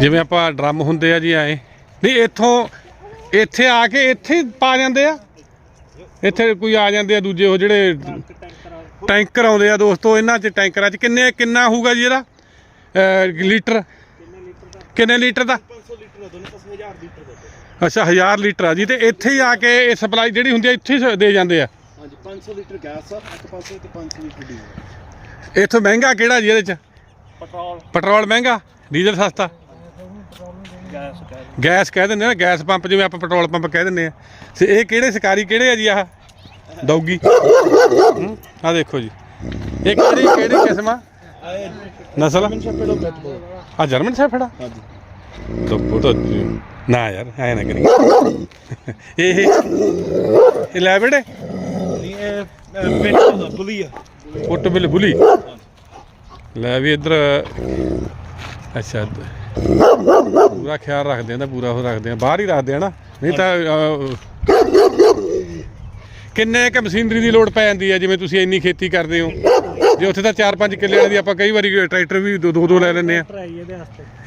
ਜਿਵੇਂ ਆਪਾਂ ਡਰਮ ਹੁੰਦੇ ਆ ਜੀ ਐ। ਨਹੀਂ ਇੱਥੋਂ ਇੱਥੇ ਆ ਕੇ ਇੱਥੇ ਹੀ ਪਾ ਜਾਂਦੇ ਆ। ਇੱਥੇ ਕੋਈ ਆ ਜਾਂਦੇ ਆ ਦੂਜੇ ਉਹ ਜਿਹੜੇ ਟੈਂਕਰ ਆਉਂਦੇ ਆ ਦੋਸਤੋ ਇਹਨਾਂ 'ਚ ਟੈਂਕਰਾਂ 'ਚ ਕਿੰਨੇ ਕਿੰਨਾ ਹੋਊਗਾ ਜੀ ਇਹਦਾ? ਲੀਟਰ? ਕਿੰਨੇ ਲੀਟਰ ਦਾ? 500 ਲੀਟਰ ਦਾ ਦੋਨੋਂ ਪਾਸੇ 1000 ਲੀਟਰ ਦਾ ਅੱਛਾ 1000 ਲੀਟਰ ਆ ਜੀ। ਤੇ ਇੱਥੇ ਹੀ ਆ ਕੇ ਇਹ ਸਪਲਾਈ ਜਿਹੜੀ ਹੁੰਦੀ ਆ ਇੱਥੇ ਹੀ ਦੇ ਜਾਂਦੇ ਆ। ਹਾਂਜੀ 500 ਲੀਟਰ ਗੈਸ ਆ ਇੱਕ ਪਾਸੇ ਤੇ 500 ਲੀਟਰ ਡੀਜ਼ਲ ਇੱਥੋਂ ਮਹਿੰਗਾ ਕਿਹੜਾ ਜੀ ਇਹਦੇ 'ਚ? ਪੈਟਰੋਲ। ਪੈਟਰੋਲ ਮਹਿੰਗਾ? ਡੀਜ਼ਲ ਸਸਤਾ? ਗੈਸ ਕਹਿ ਦਿੰਦੇ। ਆ ਗੈਸ ਪੰਪ ਜਿਵੇਂ ਆਪਾਂ ਪੈਟਰੋਲ ਪੰਪ ਕਹਿ ਦਿੰਦੇ ਆ। ਤੇ ਇਹ ਕਿਹੜੇ ਸਰਕਾਰੀ ਕਿਹੜੇ ਆ ਜੀ ਆਹ? ਦੌਗੀ ਆ ਦੇਖੋ ਜੀ। ਇਹ ਕਿਹੜੀ ਕਿਹੜੀ ਕਿਸਮ ਆ? ਨਸਲ ਆ? ਜਰਮਨ ਸ਼ੈਫਰਡ ਆ? ਹਾਂਜੀ ਤਾਂ ਨਾ ਯਾਰ ਐ ਨਾ ਕਰੀ ਇਹ ਇਹ ਲੈਬੜ ਹੈ? ਨਹੀਂ ਇਹ ਬੁਲੀ ਆ। ਫੁੱਟ ਬਿਲ ਬੁਲੀ? ਲੈ ਵੀ ਇੱਧਰ ਅੱਛਾ। ਪੂਰਾ ਖਿਆਲ ਰੱਖਦੇ ਆ ਤਾਂ ਪੂਰਾ ਉਹ ਰੱਖਦੇ ਆ। ਬਾਹਰ ਹੀ ਰੱਖਦੇ ਆ ਨਾ। ਨਹੀਂ ਤਾਂ ਅਹ, ਕਿੰਨੇ ਕ ਮਸ਼ੀਨਰੀ ਦੀ ਲੋੜ ਪੈ ਜਾਂਦੀ ਹੈ ਜਿਵੇਂ ਤੁਸੀਂ ਇੰਨੀ ਖੇਤੀ ਕਰਦੇ ਹੋ? ਜੇ ਉੱਥੇ ਤਾਂ 4-5 ਕਿੱਲੇ ਵਾਲੀ ਦੀ ਆਪਾਂ ਕਈ ਵਾਰੀ ਟਰੈਕਟਰ ਵੀ ਦੋ ਦੋ ਦੋ ਲੈ ਲੈਂਦੇ ਆ।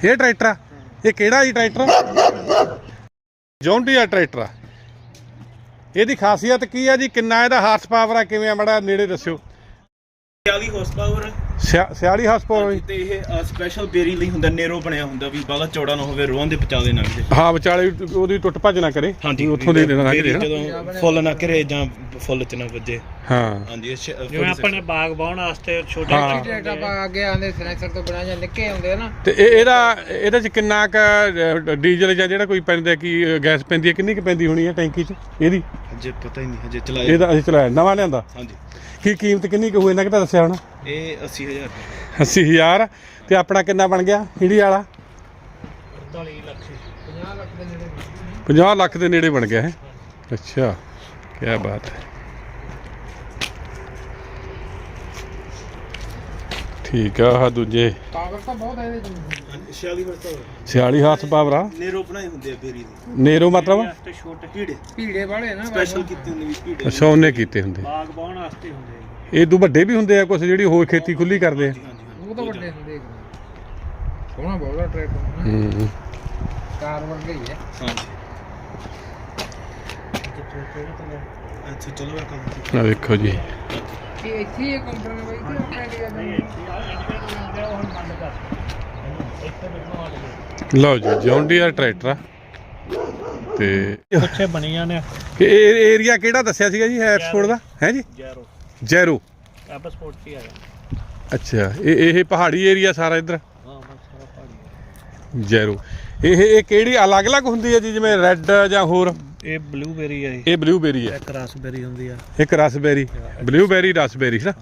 ਇਹ ਟਰੈਕਟਰ ਆ? ਇਹ ਕਿਹੜਾ ਜੀ ਟਰੈਕਟਰ ਜੌਂਡੀਆ ਟਰੈਕਟਰ ਆ। ਇਹਦੀ ਖਾਸੀਅਤ ਕੀ ਆ ਜੀ? ਕਿੰਨਾ ਇਹਦਾ ਹਾਰਸ ਪਾਵਰ ਆ? ਕਿਵੇਂ ਆ? ਮੜਾ ਨੇੜੇ ਦੱਸਿਓ। 40 ਹਾਰਸ ਪਾਵਰ ਸਿਆ- ਸਿਆਲੀ ਪਾਵਰ ਜੀ ਤੇ ਇਹ ਸਪੈਸ਼ਲ ਬੇਰੀ ਲਈ ਹੁੰਦਾ ਨੇਰੋ ਬਣਿਆ ਹੁੰਦਾ ਵੀ ਬਾਲਾ ਚੌੜਾ ਨਾ ਹੋਵੇ ਰੋਹਾਂ ਦੇ ਪਚਾ ਦੇ ਨਾ ਕਿਤੇ ਹਾਂ ਵਿਚਾਲੇ ਉਹਦੀ ਟੁੱਟ ਭੱਜ ਨਾ ਕਰੇ। ਹਾਂਜੀ ਉੱਥੋਂ ਦੇ ਦੇਣਾ ਬੇਰੀ ਕਰੇ ਜਦੋਂ ਫੁੱਲ ਨਾ ਕਰੇ ਜਾਂ ਫੁੱਲ ਚ ਨਾ ਵੱਜੇ। ਹਾਂ। ਹਾਂਜੀ ਇਹ ਸ਼- ਜਿਵੇਂ full ਆਪਣੇ ਬਾਗ ਬਾਉਣ ਵਾਸਤੇ ਛੋਟੇ ਹਾਂ। ਟਰੈਕਟਰ ਆਪਾਂ ਅੱਗੇ ਆਂਦੇ ਸਨੈਸਰ ਤੋਂ ਬਿਨਾਂ ਜਾਂ ਨਿੱਕੇ ਆਉਂਦੇ ਆ ਨਾ। ਤੇ ਇਹ ਇਹਦਾ ਇਹਦੇ ਚ ਕਿੰਨਾ ਕ ਡੀਜ਼ਲ ਜਾਂ ਜਿਹੜਾ ਕੋਈ ਪੈਂਦਾ ਕੀ ਅ, ਗੈਸ ਪੈਂਦੀ ਹੈ ਕਿੰਨੀ ਕ ਪੈਂਦੀ ਹੋਣੀ ਹੈ ਟੈਂਕੀ ਚ? ਇਹਦੀ? ਹਜੇ ਪਤਾ ਹੀ ਨਹੀਂ ਹਜੇ ਚਲਾਇਆ ਇਹਦਾ ਅਸੀਂ ਚਲਾਇਆ ਨਵਾਂ ਲਿਆਂਦਾ? ਹਾਂਜੀ। ਕੀ ਕੀਮਤ ਕਿੰਨੀ ਕੁ ਹੋਏ ਇਹਨਾਂ ਕਿ ਤਾਂ ਦੱਸਿਆ ਹੁਣ? ਇਹ 80000 80000 ਤੇ ਆਪਣਾ ਕਿੰਨਾ ਬਣ ਗਿਆ ਹੀੜੀ ਵਾਲਾ? 45 ਲੱਖ। 50 ਲੱਖ ਦੇ ਨੇੜੇ 50 ਲੱਖ ਦੇ ਨੇੜੇ ਬਣ ਗਿਆ ਹੈ। ਅੱਛਾ ਕੀ ਬਾਤ ਹੈ। ਠੀਕ ਆ ਆਹ ਦੂਜੇ। ਪਾਵਰ ਤਾਂ ਬਹੁਤ ਹੈ ਇਹਦੇ ਚ। 46 ਵਰਤਾ 46 ਹਾਰਸ ਪਾਵਰ। ਆ ਨੇਰੋ ਬਣਾਏ ਹੁੰਦੇ ਆ ਬੇਰੀ ਦੇ। ਨੇਰੋ ਮਤਲਬ? ਵਾਸਤੇ ਛੋਟੇ ਕੀੜੇ। ਭੀੜੇ ਵਾਲੇ ਨਾ ਸਪੈਸ਼ਲ ਕੀਤੇ ਹੁੰਦੇ ਵੀ ਕੀੜੇ। ਅੱਛਾ ਉਹਨੇ ਕੀਤੇ ਹੁੰਦੇ। ਬਾਗ ਬਾਉਣ ਵਾਸਤੇ ਹੁੰਦੇ ਆ। ਇਹ ਤੋਂ ਵੱਡੇ ਵੀ ਹੁੰਦੇ ਆ ਕੁਝ ਜਿਹੜੀ ਹੋਰ ਖੇਤੀ ਖੁੱਲੀ ਕਰਦੇ ਆ? ਉਹ ਤਾਂ ਵੱਡੇ ਹੁੰਦੇ ਸੋਹਣਾ ਬਹੁਤ ਆ ਟਰੈਕਟਰ ਹੂੰ ਕਾਰ ਵਰਗਾ ਹੀ ਹੈ ਹਾਂਜੀ। ਅੱਛਾ ਚਲੋ ਇਹ ਕੰਮ ਆ ਦੇਖੋ ਜੀ। ਕਿ ਇੱਥੇ ਹੀ ਕੰਪਨੀ ਬਾਈ ਕਿ ਆਪਣੇ ਇੰਡੀਆ ਨਹੀਂ ਦੇ ਇੱਥੇ ਆ ਇੰਡੀਕੇਟਰ ਹੁੰਦੇ ਆ ਉਹ ਹੁਣ ਬੰਦ ਕਰ ਇੱਥੇ ਬਿਠਵਾ ਲਗੇ ਲਓ ਜੀ ਜੌਂਡੀਅਰ ਟਰੈਕਟਰ ਆ। ਤੇ ਪਿੱਛੇ ਬਣੀਆਂ ਨੇ। ਕਿ ਇਹ ਏਰੀਆ ਕਿਹੜਾ ਦੱਸਿਆ ਸੀਗਾ ਜੀ ਐਕਸਪੋਰਟ ਦਾ? ਹੈ ਜੀ? ਜੈਰੋ। ਜੈਰੋ। ਐਪ ਸਪੋਰਟ ਕੀ ਆਇਆ ਅੱਛਾ ਇਹ ਇਹ ਪਹਾੜੀ ਏਰੀਆ ਸਾਰਾ ਇੱਧਰ? ਹਾਂ ਬਸ ਸਾਰਾ ਪਹਾੜੀ ਜੈਰੋ। ਇਹ ਇਹ ਕਿਹੜੀ ਅਲੱਗ-ਅਲੱਗ ਹੁੰਦੀ ਹੈ ਜੀ ਜਿਵੇਂ ਰੈੱਡ ਜਾਂ ਹੋਰ? ਇਹ ਬਲੂਬੇਰੀ ਆ ਇਹ। ਬਲੂਬੇਰੀ ਹੈ ਇੱਕ ਰਸਬੇਰੀ ਹੁੰਦੀ ਆ। ਇੱਕ ਰਸਬੇਰੀ ਬਲੂਬੇਰੀ ਰਸਬੇਰੀ ਨਾ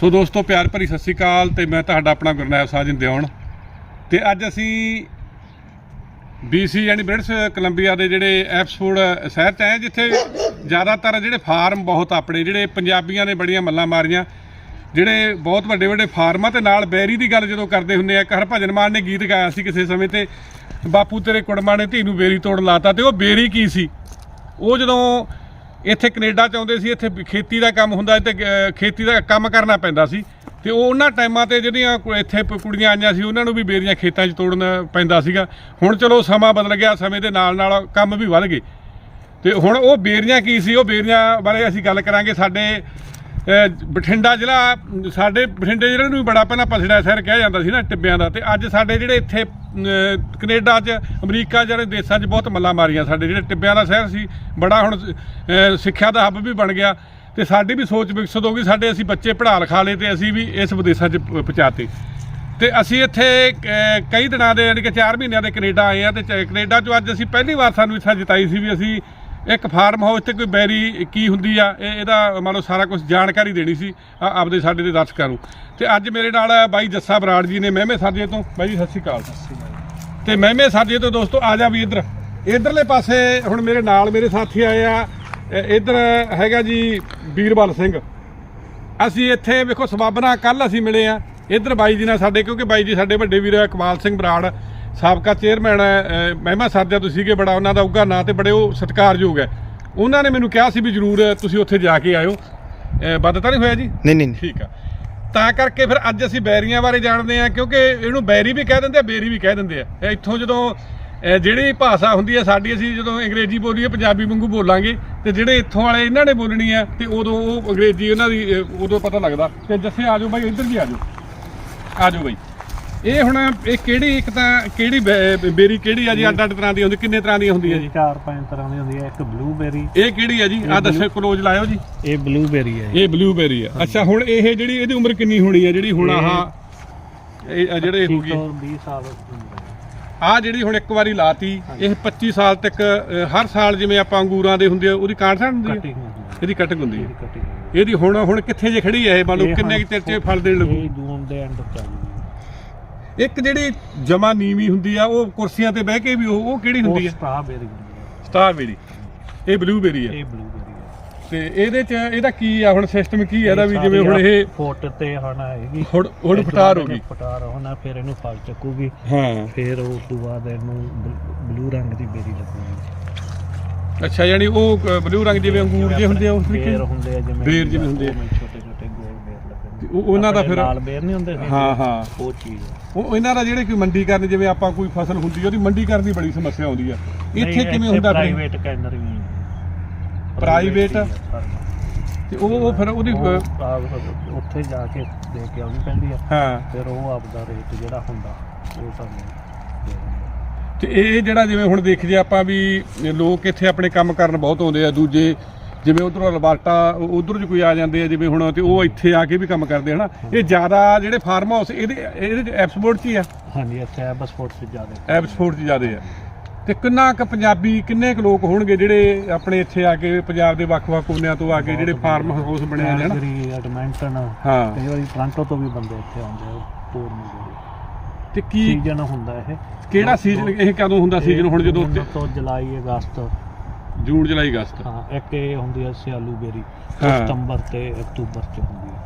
ਸੋ ਦੋਸਤੋ ਪਿਆਰ ਭਰੀ ਸਤਿ ਸ਼੍ਰੀ ਅਕਾਲ ਤੇ ਮੈਂ ਤੁਹਾਡਾ ਆਪਣਾ ਗੁਰਨਾਇਬ ਸਾਜਨ ਦਿਉਣ ਤੇ ਅੱਜ ਅਸੀਂ BC ਯਾਨੀ ਬ੍ਰਿਟਿਸ਼ ਕੋਲੰਬੀਆ ਦੇ ਜਿਹੜੇ ਐਪਸਫੋਰਡ ਸ਼ਹਿਰ ਚ ਆਏ ਜਿੱਥੇ ਜ਼ਿਆਦਾਤਰ ਜਿਹੜੇ ਫਾਰਮ ਬਹੁਤ ਆਪਣੇ ਜਿਹੜੇ ਪੰਜਾਬੀਆਂ ਨੇ ਬੜੀਆਂ ਮੱਲਾਂ ਮਾਰੀਆਂ। ਜਿਹੜੇ ਬਹੁਤ ਵੱਡੇ ਵੱਡੇ ਫਾਰਮਾਂ ਤੇ ਨਾਲ ਬੈਰੀ ਦੀ ਗੱਲ ਜਦੋਂ ਕਰਦੇ ਹੁੰਦੇ ਆ ਹਰਭਜਨ ਮਾਨ ਨੇ ਗੀਤ ਗਾਇਆ ਸੀ ਕਿਸੇ ਸਮੇਂ ਤੇ ਬਾਪੂ ਤੇਰੇ ਕੁੜਮਾਂ ਨੇ ਧੀ ਨੂੰ ਬੇਰੀ ਤੋੜ ਲਾਤਾ ਤੇ ਉਹ ਬੇਰੀ ਕੀ ਸੀ? ਉਹ ਜਦੋਂ ਇੱਥੇ ਕੈਨੇਡਾ ਚ ਆਉਂਦੇ ਸੀ, ਇੱਥੇ ਖੇਤੀ ਦਾ ਕੰਮ ਹੁੰਦਾ ਤੇ ਖੇਤੀ ਦਾ ਕੰਮ ਕਰਨਾ ਪੈਂਦਾ ਸੀ ਤੇ ਉਹ ਉਹਨਾਂ ਟਾਈਮਾਂ ਤੇ ਜਿਹੜੀਆਂ ਇੱਥੇ ਪ- ਕੁੜੀਆਂ ਆਈਆਂ ਸੀ, ਉਹਨਾਂ ਨੂੰ ਵੀ ਬੇਰੀਆਂ ਖੇਤਾਂ 'ਚ ਤੋੜਨ ਪੈਂਦਾ ਸੀਗਾ। ਹੁਣ ਚਲੋ ਸਮਾਂ ਬਦਲ ਗਿਆ, ਸਮੇਂ ਦੇ ਨਾਲ ਨਾਲ ਕੰਮ ਵੀ ਵੱਧ ਗਏ। ਤੇ ਹੁਣ ਉਹ ਬੇਰੀਆਂ ਕੀ ਸੀ? ਉਹ ਬੇਰੀਆਂ ਬਾਰੇ ਅਸੀਂ ਗੱਲ ਕਰਾਂਗੇ। ਸਾਡੇ ਬਠਿੰਡਾ ਜ਼ਿਲ੍ਹਾ ਸਾਡੇ ਬਠਿੰਡੇ ਜ਼ਿਲ੍ਹੇ ਨੂੰ ਵੀ ਬੜਾ ਪਹਿਲਾਂ ਪਸੜਾ ਸ਼ਹਿਰ ਕਿਹਾ ਜਾਂਦਾ ਸੀ ਨਾ ਟਿੱਬਿਆਂ ਦਾ ਤੇ ਅੱਜ ਸਾਡੇ ਜਿਹੜੇ ਇੱਥੇ ਅਹ, ਕੈਨੇਡਾ 'ਚ ਅਮਰੀਕਾ ਜਿਹੜੇ ਦੇਸ਼ਾਂ 'ਚ ਬਹੁਤ ਮੱਲਾਂ ਮਾਰੀਆਂ ਸਾਡੇ ਜਿਹੜੇ ਟਿੱਬਿਆਂ ਦਾ ਸ਼ਹਿਰ ਸੀ ਬੜਾ ਹੁਣ ਸਿੱਖਿਆ ਦਾ ਹੱਬ ਵੀ ਬਣ ਗਿਆ ਤੇ ਸਾਡੀ ਵੀ ਸੋਚ ਵਿਕਸਿਤ ਹੋ ਗਈ ਸਾਡੇ ਅਸੀਂ ਬੱਚੇ ਪੜ੍ਹਾ ਲਿਖਾ ਲਏ ਤੇ ਅਸੀਂ ਵੀ ਇਸ ਵਿਦੇਸ਼ਾਂ 'ਚ ਪਹੁੰਚਾਤੇ। ਤੇ ਅਸੀਂ ਇੱਥੇ ਕਈ ਦਿਨਾਂ ਦੇ ਯਾਨੀ ਕਿ 4 ਮਹੀਨਿਆਂ ਦੇ ਕੈਨੇਡਾ ਆਏ ਆ ਤੇ ਚ- ਕੈਨੇਡਾ 'ਚੋਂ ਅੱਜ ਅਸੀਂ ਪਹਿਲੀ ਵਾਰ ਸਾਨੂੰ ਇੱਛਾ ਜਤਾਈ ਸੀ ਵੀ ਅਸੀਂ ਇੱਕ ਫਾਰਮ ਹਾਊਸ ਤੇ ਕੋਈ ਬੈਰੀ ਕੀ ਹੁੰਦੀ ਆ, ਇਹ ਇਹਦਾ ਮੰਨ ਲਓ ਸਾਰਾ ਕੁਝ ਜਾਣਕਾਰੀ ਦੇਣੀ ਸੀ, ਆ- ਆਪਦੇ ਸਾਡੇ ਦੇ ਦਰਸ਼ਕਾਂ ਨੂੰ। ਤੇ ਅੱਜ ਮੇਰੇ ਨਾਲ ਬਾਈ ਜੱਸਾ ਬਰਾੜ ਜੀ ਨੇ ਮਹਿਮੇ ਸਰਜੇ ਤੋਂ। ਬਾਈ ਜੀ, ਸਤਿ ਸ਼੍ਰੀ ਅਕਾਲ। ਤੇ ਮਹਿਮੇ ਸਰਜੇ ਤੋਂ ਦੋਸਤੋ, ਆ ਜਾ ਵੀ ਇੱਧਰ। ਇੱਧਰਲੇ ਪਾਸੇ ਹੁਣ ਮੇਰੇ ਨਾਲ ਮੇਰੇ ਸਾਥੀ ਆਏ ਆ ਇਹ ਇੱਧਰ ਹੈਗਾ ਜੀ ਵੀਰਬਲ ਸਿੰਘ। ਅਸੀਂ ਇੱਥੇ ਵੇਖੋ ਸਬਾਬਨਾ ਕੱਲ ਅਸੀਂ ਮਿਲੇ ਆ। ਇੱਧਰ ਬਾਈ ਜੀ ਨਾਲ ਸਾਡੇ, ਕਿਉਂਕਿ ਬਾਈ ਜੀ ਸਾਡੇ ਵੱਡੇ ਵੀਰ ਆ, ਇਕਬਾਲ ਸਿੰਘ ਬਰਾੜ। ਸਾਬਕਾ ਚੇਅਰਮੈਨ ਮਹਿਮਾ ਸਰਜਾ ਤੁਸੀਂ ਸੀਗੇ ਬੜਾ ਉਹਨਾਂ ਦਾ ਉੱਗਾ ਨਾਂ ਤੇ ਬੜੇ ਉਹ ਸਤਿਕਾਰਯੋਗ ਹੈ। ਉਹਨਾਂ ਨੇ ਮੈਨੂੰ ਕਿਹਾ ਸੀ ਵੀ ਜਰੂਰ ਤੁਸੀਂ ਉੱਥੇ ਜਾ ਕੇ ਆਇਓ। ਵੱਧ ਤਾਂ ਨਹੀਂ ਹੋਇਆ ਜੀ? ਨਹੀਂ ਨਹੀਂ ਠੀਕ ਆ। ਤਾਂ ਕਰਕੇ ਫਿਰ ਅੱਜ ਅਸੀਂ ਬੈਰੀਆਂ ਬਾਰੇ ਜਾਣਦੇ ਆ ਕਿਉਂਕਿ ਇਹਨੂੰ ਬੈਰੀ ਵੀ ਕਹਿ ਦਿੰਦੇ ਆ ਬੇਰੀ ਵੀ ਕਹਿ ਦਿੰਦੇ ਆ। ਇੱਥੋਂ ਜਦੋਂ ਜਿਹੜੀ ਭਾਸ਼ਾ ਹੁੰਦੀ ਹੈ ਸਾਡੀ ਅਸੀਂ ਜਦੋਂ ਅੰਗਰੇਜ਼ੀ ਬੋਲੀਏ ਪੰਜਾਬੀ ਵਾਂਗੂ ਬੋਲਾਂਗੇ ਤੇ ਜਿਹੜੇ ਇੱਥੋਂ ਵਾਲੇ ਇਹਨਾਂ ਨੇ ਬੋਲਣੀ ਆ ਤੇ ਉਦੋਂ ਉਹ ਅੰਗਰੇਜ਼ੀ ਉਹਨਾਂ ਦੀ ਉਦੋਂ ਪਤਾ ਲੱਗਦਾ। ਤੇ ਜੱਸੇ ਆਜੋ ਬਾਈ ਇੱਧਰ ਵੀ ਆਜੋ ਆਜੋ ਬਾਈ। ਇਹ ਹੁਣ ਇਹ ਕਿਹੜੀ ਇੱਕ ਤਾਂ ਕਿਹੜੀ ਬੇ- ਬੇਰੀ ਕਿਹੜੀ ਆ ਜੀ? ਅੱਡ ਅੱਡ ਤਰ੍ਹਾਂ ਦੀ ਹੁੰਦੀ ਕਿੰਨੇ ਤਰ੍ਹਾਂ ਦੀਆਂ ਹੁੰਦੀਆਂ ਜੀ? ਚਾਰ ਪੰਜ ਤਰ੍ਹਾਂ ਦੀ ਹੁੰਦੀ ਹੈ ਇੱਕ ਬਲੂਬੇਰੀ ਇਹ ਕਿਹੜੀ ਆ ਜੀ? ਆ ਦੱਸੋ ਕਲੋਜ਼ ਲਾਇਓ ਜੀ। ਇਹ ਬਲੂਬੇਰੀ ਹੈ ਇਹ ਬਲੂਬੇਰੀ ਆ। ਅੱਛਾ ਹੁਣ ਇਹ ਜਿਹੜੀ ਇਹਦੀ ਉਮਰ ਕਿੰਨੀ ਹੋਣੀ ਆ ਜਿਹੜੀ ਹੁਣ ਆਹ ਇਹ ਆ ਜਿਹੜੇ ਹੋ ਗਈ? 20 ਸਾਲ ਹੁੰਦੀ ਹੈ ਆ ਜਿਹੜੀ ਹੁਣ ਇੱਕ ਵਾਰੀ ਲਾਤੀ ਇਹ 25 ਸਾਲ ਤੱਕ ਅ, ਹਰ ਸਾਲ ਜਿਵੇਂ ਆਪਾਂ ਅੰਗੂਰਾਂ ਦੇ ਹੁੰਦੇ ਆ ਉਹਦੀ ਕਾਂਟ ਸਾਂ ਹੁੰਦੀ ਹੁੰਦੀ ਹੈ ਇਹਦੀ ਕਟਿੰਗ ਹੁੰਦੀ ਇਹਦੀ ਹੁੰਦੀ ਇਹਦੀ ਹੁਣ ਹੁਣ ਕਿੱਥੇ ਜੇ ਖੜੀ ਆ ਇਹ? ਮੰਨ ਇਹ ਲਓ ਕਿੰਨੇ ਕੁ ਚਿਰ ਚ ਫਲ ਦੇਣ ਲੱਗੂ? ਇਹ ਜੂਨ ਦੇ ਐਂਡ ਚ ਆ ਜੂਗੀ ਇੱਕ ਜਿਹੜੀ ਜਮਾ ਨੀਵੀਂ ਹੁੰਦੀ ਆ ਉਹ ਕੁਰਸੀਆਂ ਤੇ ਬਹਿ ਕੇ ਵੀ ਉਹ ਉਹ ਕਿਹੜੀ ਹੁੰਦੀ ਆ? ਸਟ੍ਰਾਬੇਰੀ। ਇਹ ਬਲੂਬੇਰੀ ਆ। ਇਹ ਬਲੂਬੇਰੀ ਤੇ ਇਹਦੇ ਚ ਇਹਦਾ ਕੀ ਆ? ਹੁਣ ਸਿਸਟਮ ਕੀ ਆ ਇਹਦਾ ਵੀ? ਜਿਵੇਂ ਹੁਣ ਇਹ ਫੁੱਟ ਤੇ ਹੁਣ ਆਏਗੀ ਹੁਣ ਹੁਣ ਫਟਾਰ ਹੋ ਗਈ। ਫਟਾਰ ਹੋਣਾ ਫਿਰ ਇਹਨੂੰ ਫਲ ਚੱਕੂਗੀ। ਹਾਂ। ਫਿਰ ਉਸ ਤੋਂ ਬਾਅਦ ਇਹਨੂੰ ਬਲੂ ਰੰਗ ਦੀ ਬੇਰੀ ਲੱਗੂਗੀ। ਅੱਛਾ ਯਾਨੀ ਉਹ ਬਲੂ ਰੰਗ ਜਿਵੇਂ ਅੰਗੂਰ ਜੇ ਹੁੰਦੇ ਆ ਉਸ ਤਰੀਕੇ ਬੇਰ ਹੁੰਦੇ ਆ ਜਿਵੇਂ ਬੇਰ ਜਿਵੇਂ ਹੁੰਦੇ ਆ। ਛੋਟੇ ਛੋਟੇ ਗੋਲ ਬੇਰ ਉਹ- ਉਹਨਾਂ ਦਾ ਫਿਰ- ਲਾਲ ਬੇਰ ਨਹੀਂ ਹੁੰਦੇ ਹਾਂ ਹਾਂ। ਉਹ ਚੀਜ਼ ਹੈ। ਉਹ ਇਹਨਾਂ ਦਾ ਜਿਹੜੇ ਕੋਈ ਮੰਡੀ ਕਰਨ ਜਿਵੇਂ ਆਪਾਂ ਕੋਈ ਫਸਲ ਹੁੰਦੀ ਉਹਦੀ ਮੰਡੀ ਕਰਨ ਦੀ ਬੜੀ ਸਮੱਸਿਆ ਆਉਂਦੀ ਆ। ਇੱਥੇ ਕਿਵੇਂ ਹੁੰਦਾ ਫਿਰ? ਪ੍ਰਾਈਵੇਟ ਕੈਨਰ ਸਾਰਾ। ਤੇ ਉਹ ਉਹ ਫਿਰ ਉਹਦੀ ਉਹ ਆਪ ਉੱਥੇ ਜਾ ਕੇ ਦੇ ਕੇ ਆਉਣੀ ਪੈਂਦੀ ਆ। ਹਾਂ। ਫਿਰ ਉਹ ਆਪਦਾ ਰੇਟ ਜਿਹੜਾ ਹੁੰਦਾ ਉਹ ਸਾਨੂੰ ਦੇ ਦਿੰਦੇ ਤੇ ਇਹ ਜਿਹੜਾ ਜਿਵੇਂ ਹੁਣ ਦੇਖ ਜੇ ਆਪਾਂ ਵੀ ਲੋਕ ਇੱਥੇ ਆਪਣੇ ਕੰਮ ਕਰਨ ਬਹੁਤ ਆਉਂਦੇ ਆ ਦੂਜੇ ਜਿਵੇਂ ਉਧਰੋਂ ਲਵਾਟਾ ਉਧਰ ਚ ਕੋਈ ਆ ਜਾਂਦੇ ਆ ਜਿਵੇਂ ਹੁਣ ਤੇ ਉਹ ਇੱਥੇ ਆ ਕੇ ਵੀ ਕੰਮ ਕਰਦੇ ਹਨਾ? ਇਹ ਜ਼ਿਆਦਾ ਜਿਹੜੇ ਫਾਰਮ ਹਾਊਸ ਇਹਦੇ ਇਹਦੇ ਐਪਸਪੋਰਟ ਚ ਹੀ ਆ? ਆ। ਹਾਂਜੀ ਇੱਥੇ ਐਬ ਸਪੋਰਟਸ ਜ਼ਿਆਦਾ। ਐਪਸਪੋਰਟ ਚ ਜ਼ਿਆਦੇ ਆ। ਤੇ ਕਿੰਨਾ ਕੁ ਪੰਜਾਬੀ ਕਿੰਨੇ ਕੁ ਲੋਕ ਹੋਣਗੇ ਜਿਹੜੇ ਆਪਣੇ ਇੱਥੇ ਆ ਕੇ ਪੰਜਾਬ ਦੇ ਵੱਖ-ਵੱਖ ਕੋਨਿਆਂ ਤੋਂ ਆ ਕੇ ਜਿਹੜੇ ਫਾਰਮ ਹਾਊਸ ਬਣੇ ਨੇ ਹਨਾ? ਐਡਮੰਟਨ ਹਾਂ। ਕਈ ਵਾਰੀ ਟੋਰਾਂਟੋ ਤੋਂ ਵੀ ਬੰਦੇ ਇੱਥੇ ਆਉਂਦੇ ਆ ਟੂਰ ਨੂੰ ਤੇ ਕੀ ਸੀਜ਼ਨ ਹੁੰਦਾ ਇਹ। ਕਿਹੜਾ ਸੀਜ਼ਨ ਇਹ ਕਦੋਂ ਹੁੰਦਾ ਸੀਜ਼ਨ ਹੁਣ ਜਦੋਂ ਤੋਂ ਜੁਲਾਈ ਅਗਸਤ ਜੂਨ ਜੁਲਾਈ ਅਗਸਤ। ਹਾਂ ਇੱਕ ਇਹ ਹੁੰਦੀ ਹੈ ਸਿਆਲੂ ਬੇਰੀ ਉਹ ਹਾਂ। ਸਤੰਬਰ ਤੇ ਅਕਤੂਬਰ ਚ ਹੁੰਦੀ ਹੈ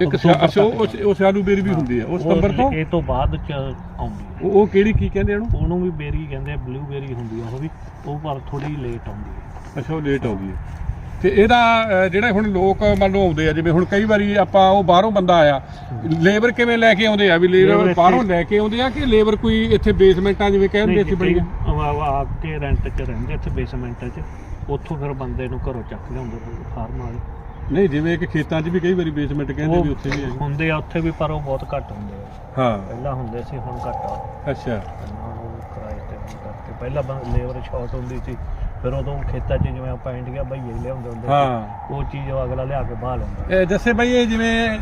ਇੱਕ ਅੱਛਾ ਉਹ ਉਹ- ਉਹ ਸਿਆਲੂ ਬੇਰੀ ਵੀ ਹੁੰਦੀ ਆ। ਉਹ ਸਤੰਬਰ ਤੋਂ? ਇਹ ਤੋਂ ਬਾਅਦ ਚ ਆਉਂਦੀ ਹੈ ਉਹ ਉਹ ਕਿਹੜੀ ਕੀ ਕਹਿੰਦੇ ਇਹਨੂੰ? ਉਹਨੂੰ ਵੀ ਬੇਰੀ ਕਹਿੰਦੇ ਬਲੂ ਬੇਰੀ ਹੁੰਦੀ ਆ ਉਹ ਵੀ। ਉਹ ਪਰ ਥੋੜੀ ਲੇਟ ਆਉਂਦੀ ਹੈ ਅੱਛਾ ਉਹ ਲੇਟ ਆਉਂਦੀ ਹੈ ਤੇ ਇਹਦਾ ਜਿਹੜਾ ਹੁਣ ਲੋਕ ਮੰਨ ਲਓ ਆਉਂਦੇ ਆ ਜਿਵੇਂ ਹੁਣ ਕਈ ਵਾਰੀ ਆਪਾਂ ਉਹ ਬਾਹਰੋਂ ਬੰਦਾ ਆਇਆ ਲੇਬਰ ਕਿਵੇਂ ਲੈ ਕੇ ਆਉਂਦੇ ਆ? ਵੀ ਲੇਬਰ ਇੱਥੇ- ਬਾਹਰੋਂ ਲੈ ਕੇ ਆਉਂਦੇ ਆ ਕਿ ਲੇਬਰ ਕੋਈ ਇੱਥੇ ਬੇਸਮੈਂਟਾਂ ਜਿਵੇਂ ਕਹਿੰਦੇ ਬੜੀਆਂ ਆ ਕੇ ਰੈਂਟ 'ਚ ਰਹਿੰਦੇ ਇੱਥੇ ਬੇਸਮੈਂਟ 'ਚ। ਉੱਥੋਂ ਫਿਰ ਬੰਦੇ ਨੂੰ ਘਰੋਂ ਚੱਕ ਲਿਆਉਂਦੇ ਫਾਰਮ ਵਾਲੇ। ਨਹੀਂ ਜਿਵੇਂ ਕਿ ਖੇਤਾਂ 'ਚ ਵੀ ਕਈ ਵਾਰੀ ਬੇਸਮੈਂਟ ਕਹਿੰਦੇ ਵੀ ਉੱਥੇ ਵੀ ਹੈ ਹੁੰਦੇ ਆ ਉੱਥੇ ਵੀ ਪਰ ਉਹ ਬਹੁਤ ਘੱਟ ਹੁੰਦੇ ਆ। ਹਾਂ। ਪਹਿਲਾਂ ਹੁੰਦੇ ਸੀ ਹੁਣ ਘੱਟ ਆ। ਅੱਛਾ। ਪਹਿਲਾਂ ਲੇਬਰ ਸ਼ਾਰਟ ਹੁੰਦੀ ਸੀ। ਫਿਰ ਉਦੋਂ ਖੇਤਾਂ 'ਚ ਜਿਵੇਂ ਆਪਾਂ ਇੰਡੀਆ ਬਈਏ ਲਿਆਉਂਦੇ ਹੁੰਦੇ ਸੀ, ਹਾਂ। ਉਹ ਚੀਜ਼ ਉਹ ਅਗਲਾ ਲਿਆ ਕੇ ਬਾਹ ਲੈਂਦਾ। ਇਹ ਜੱਸੇ ਬਾਈ ਇਹ ਜਿਵੇਂ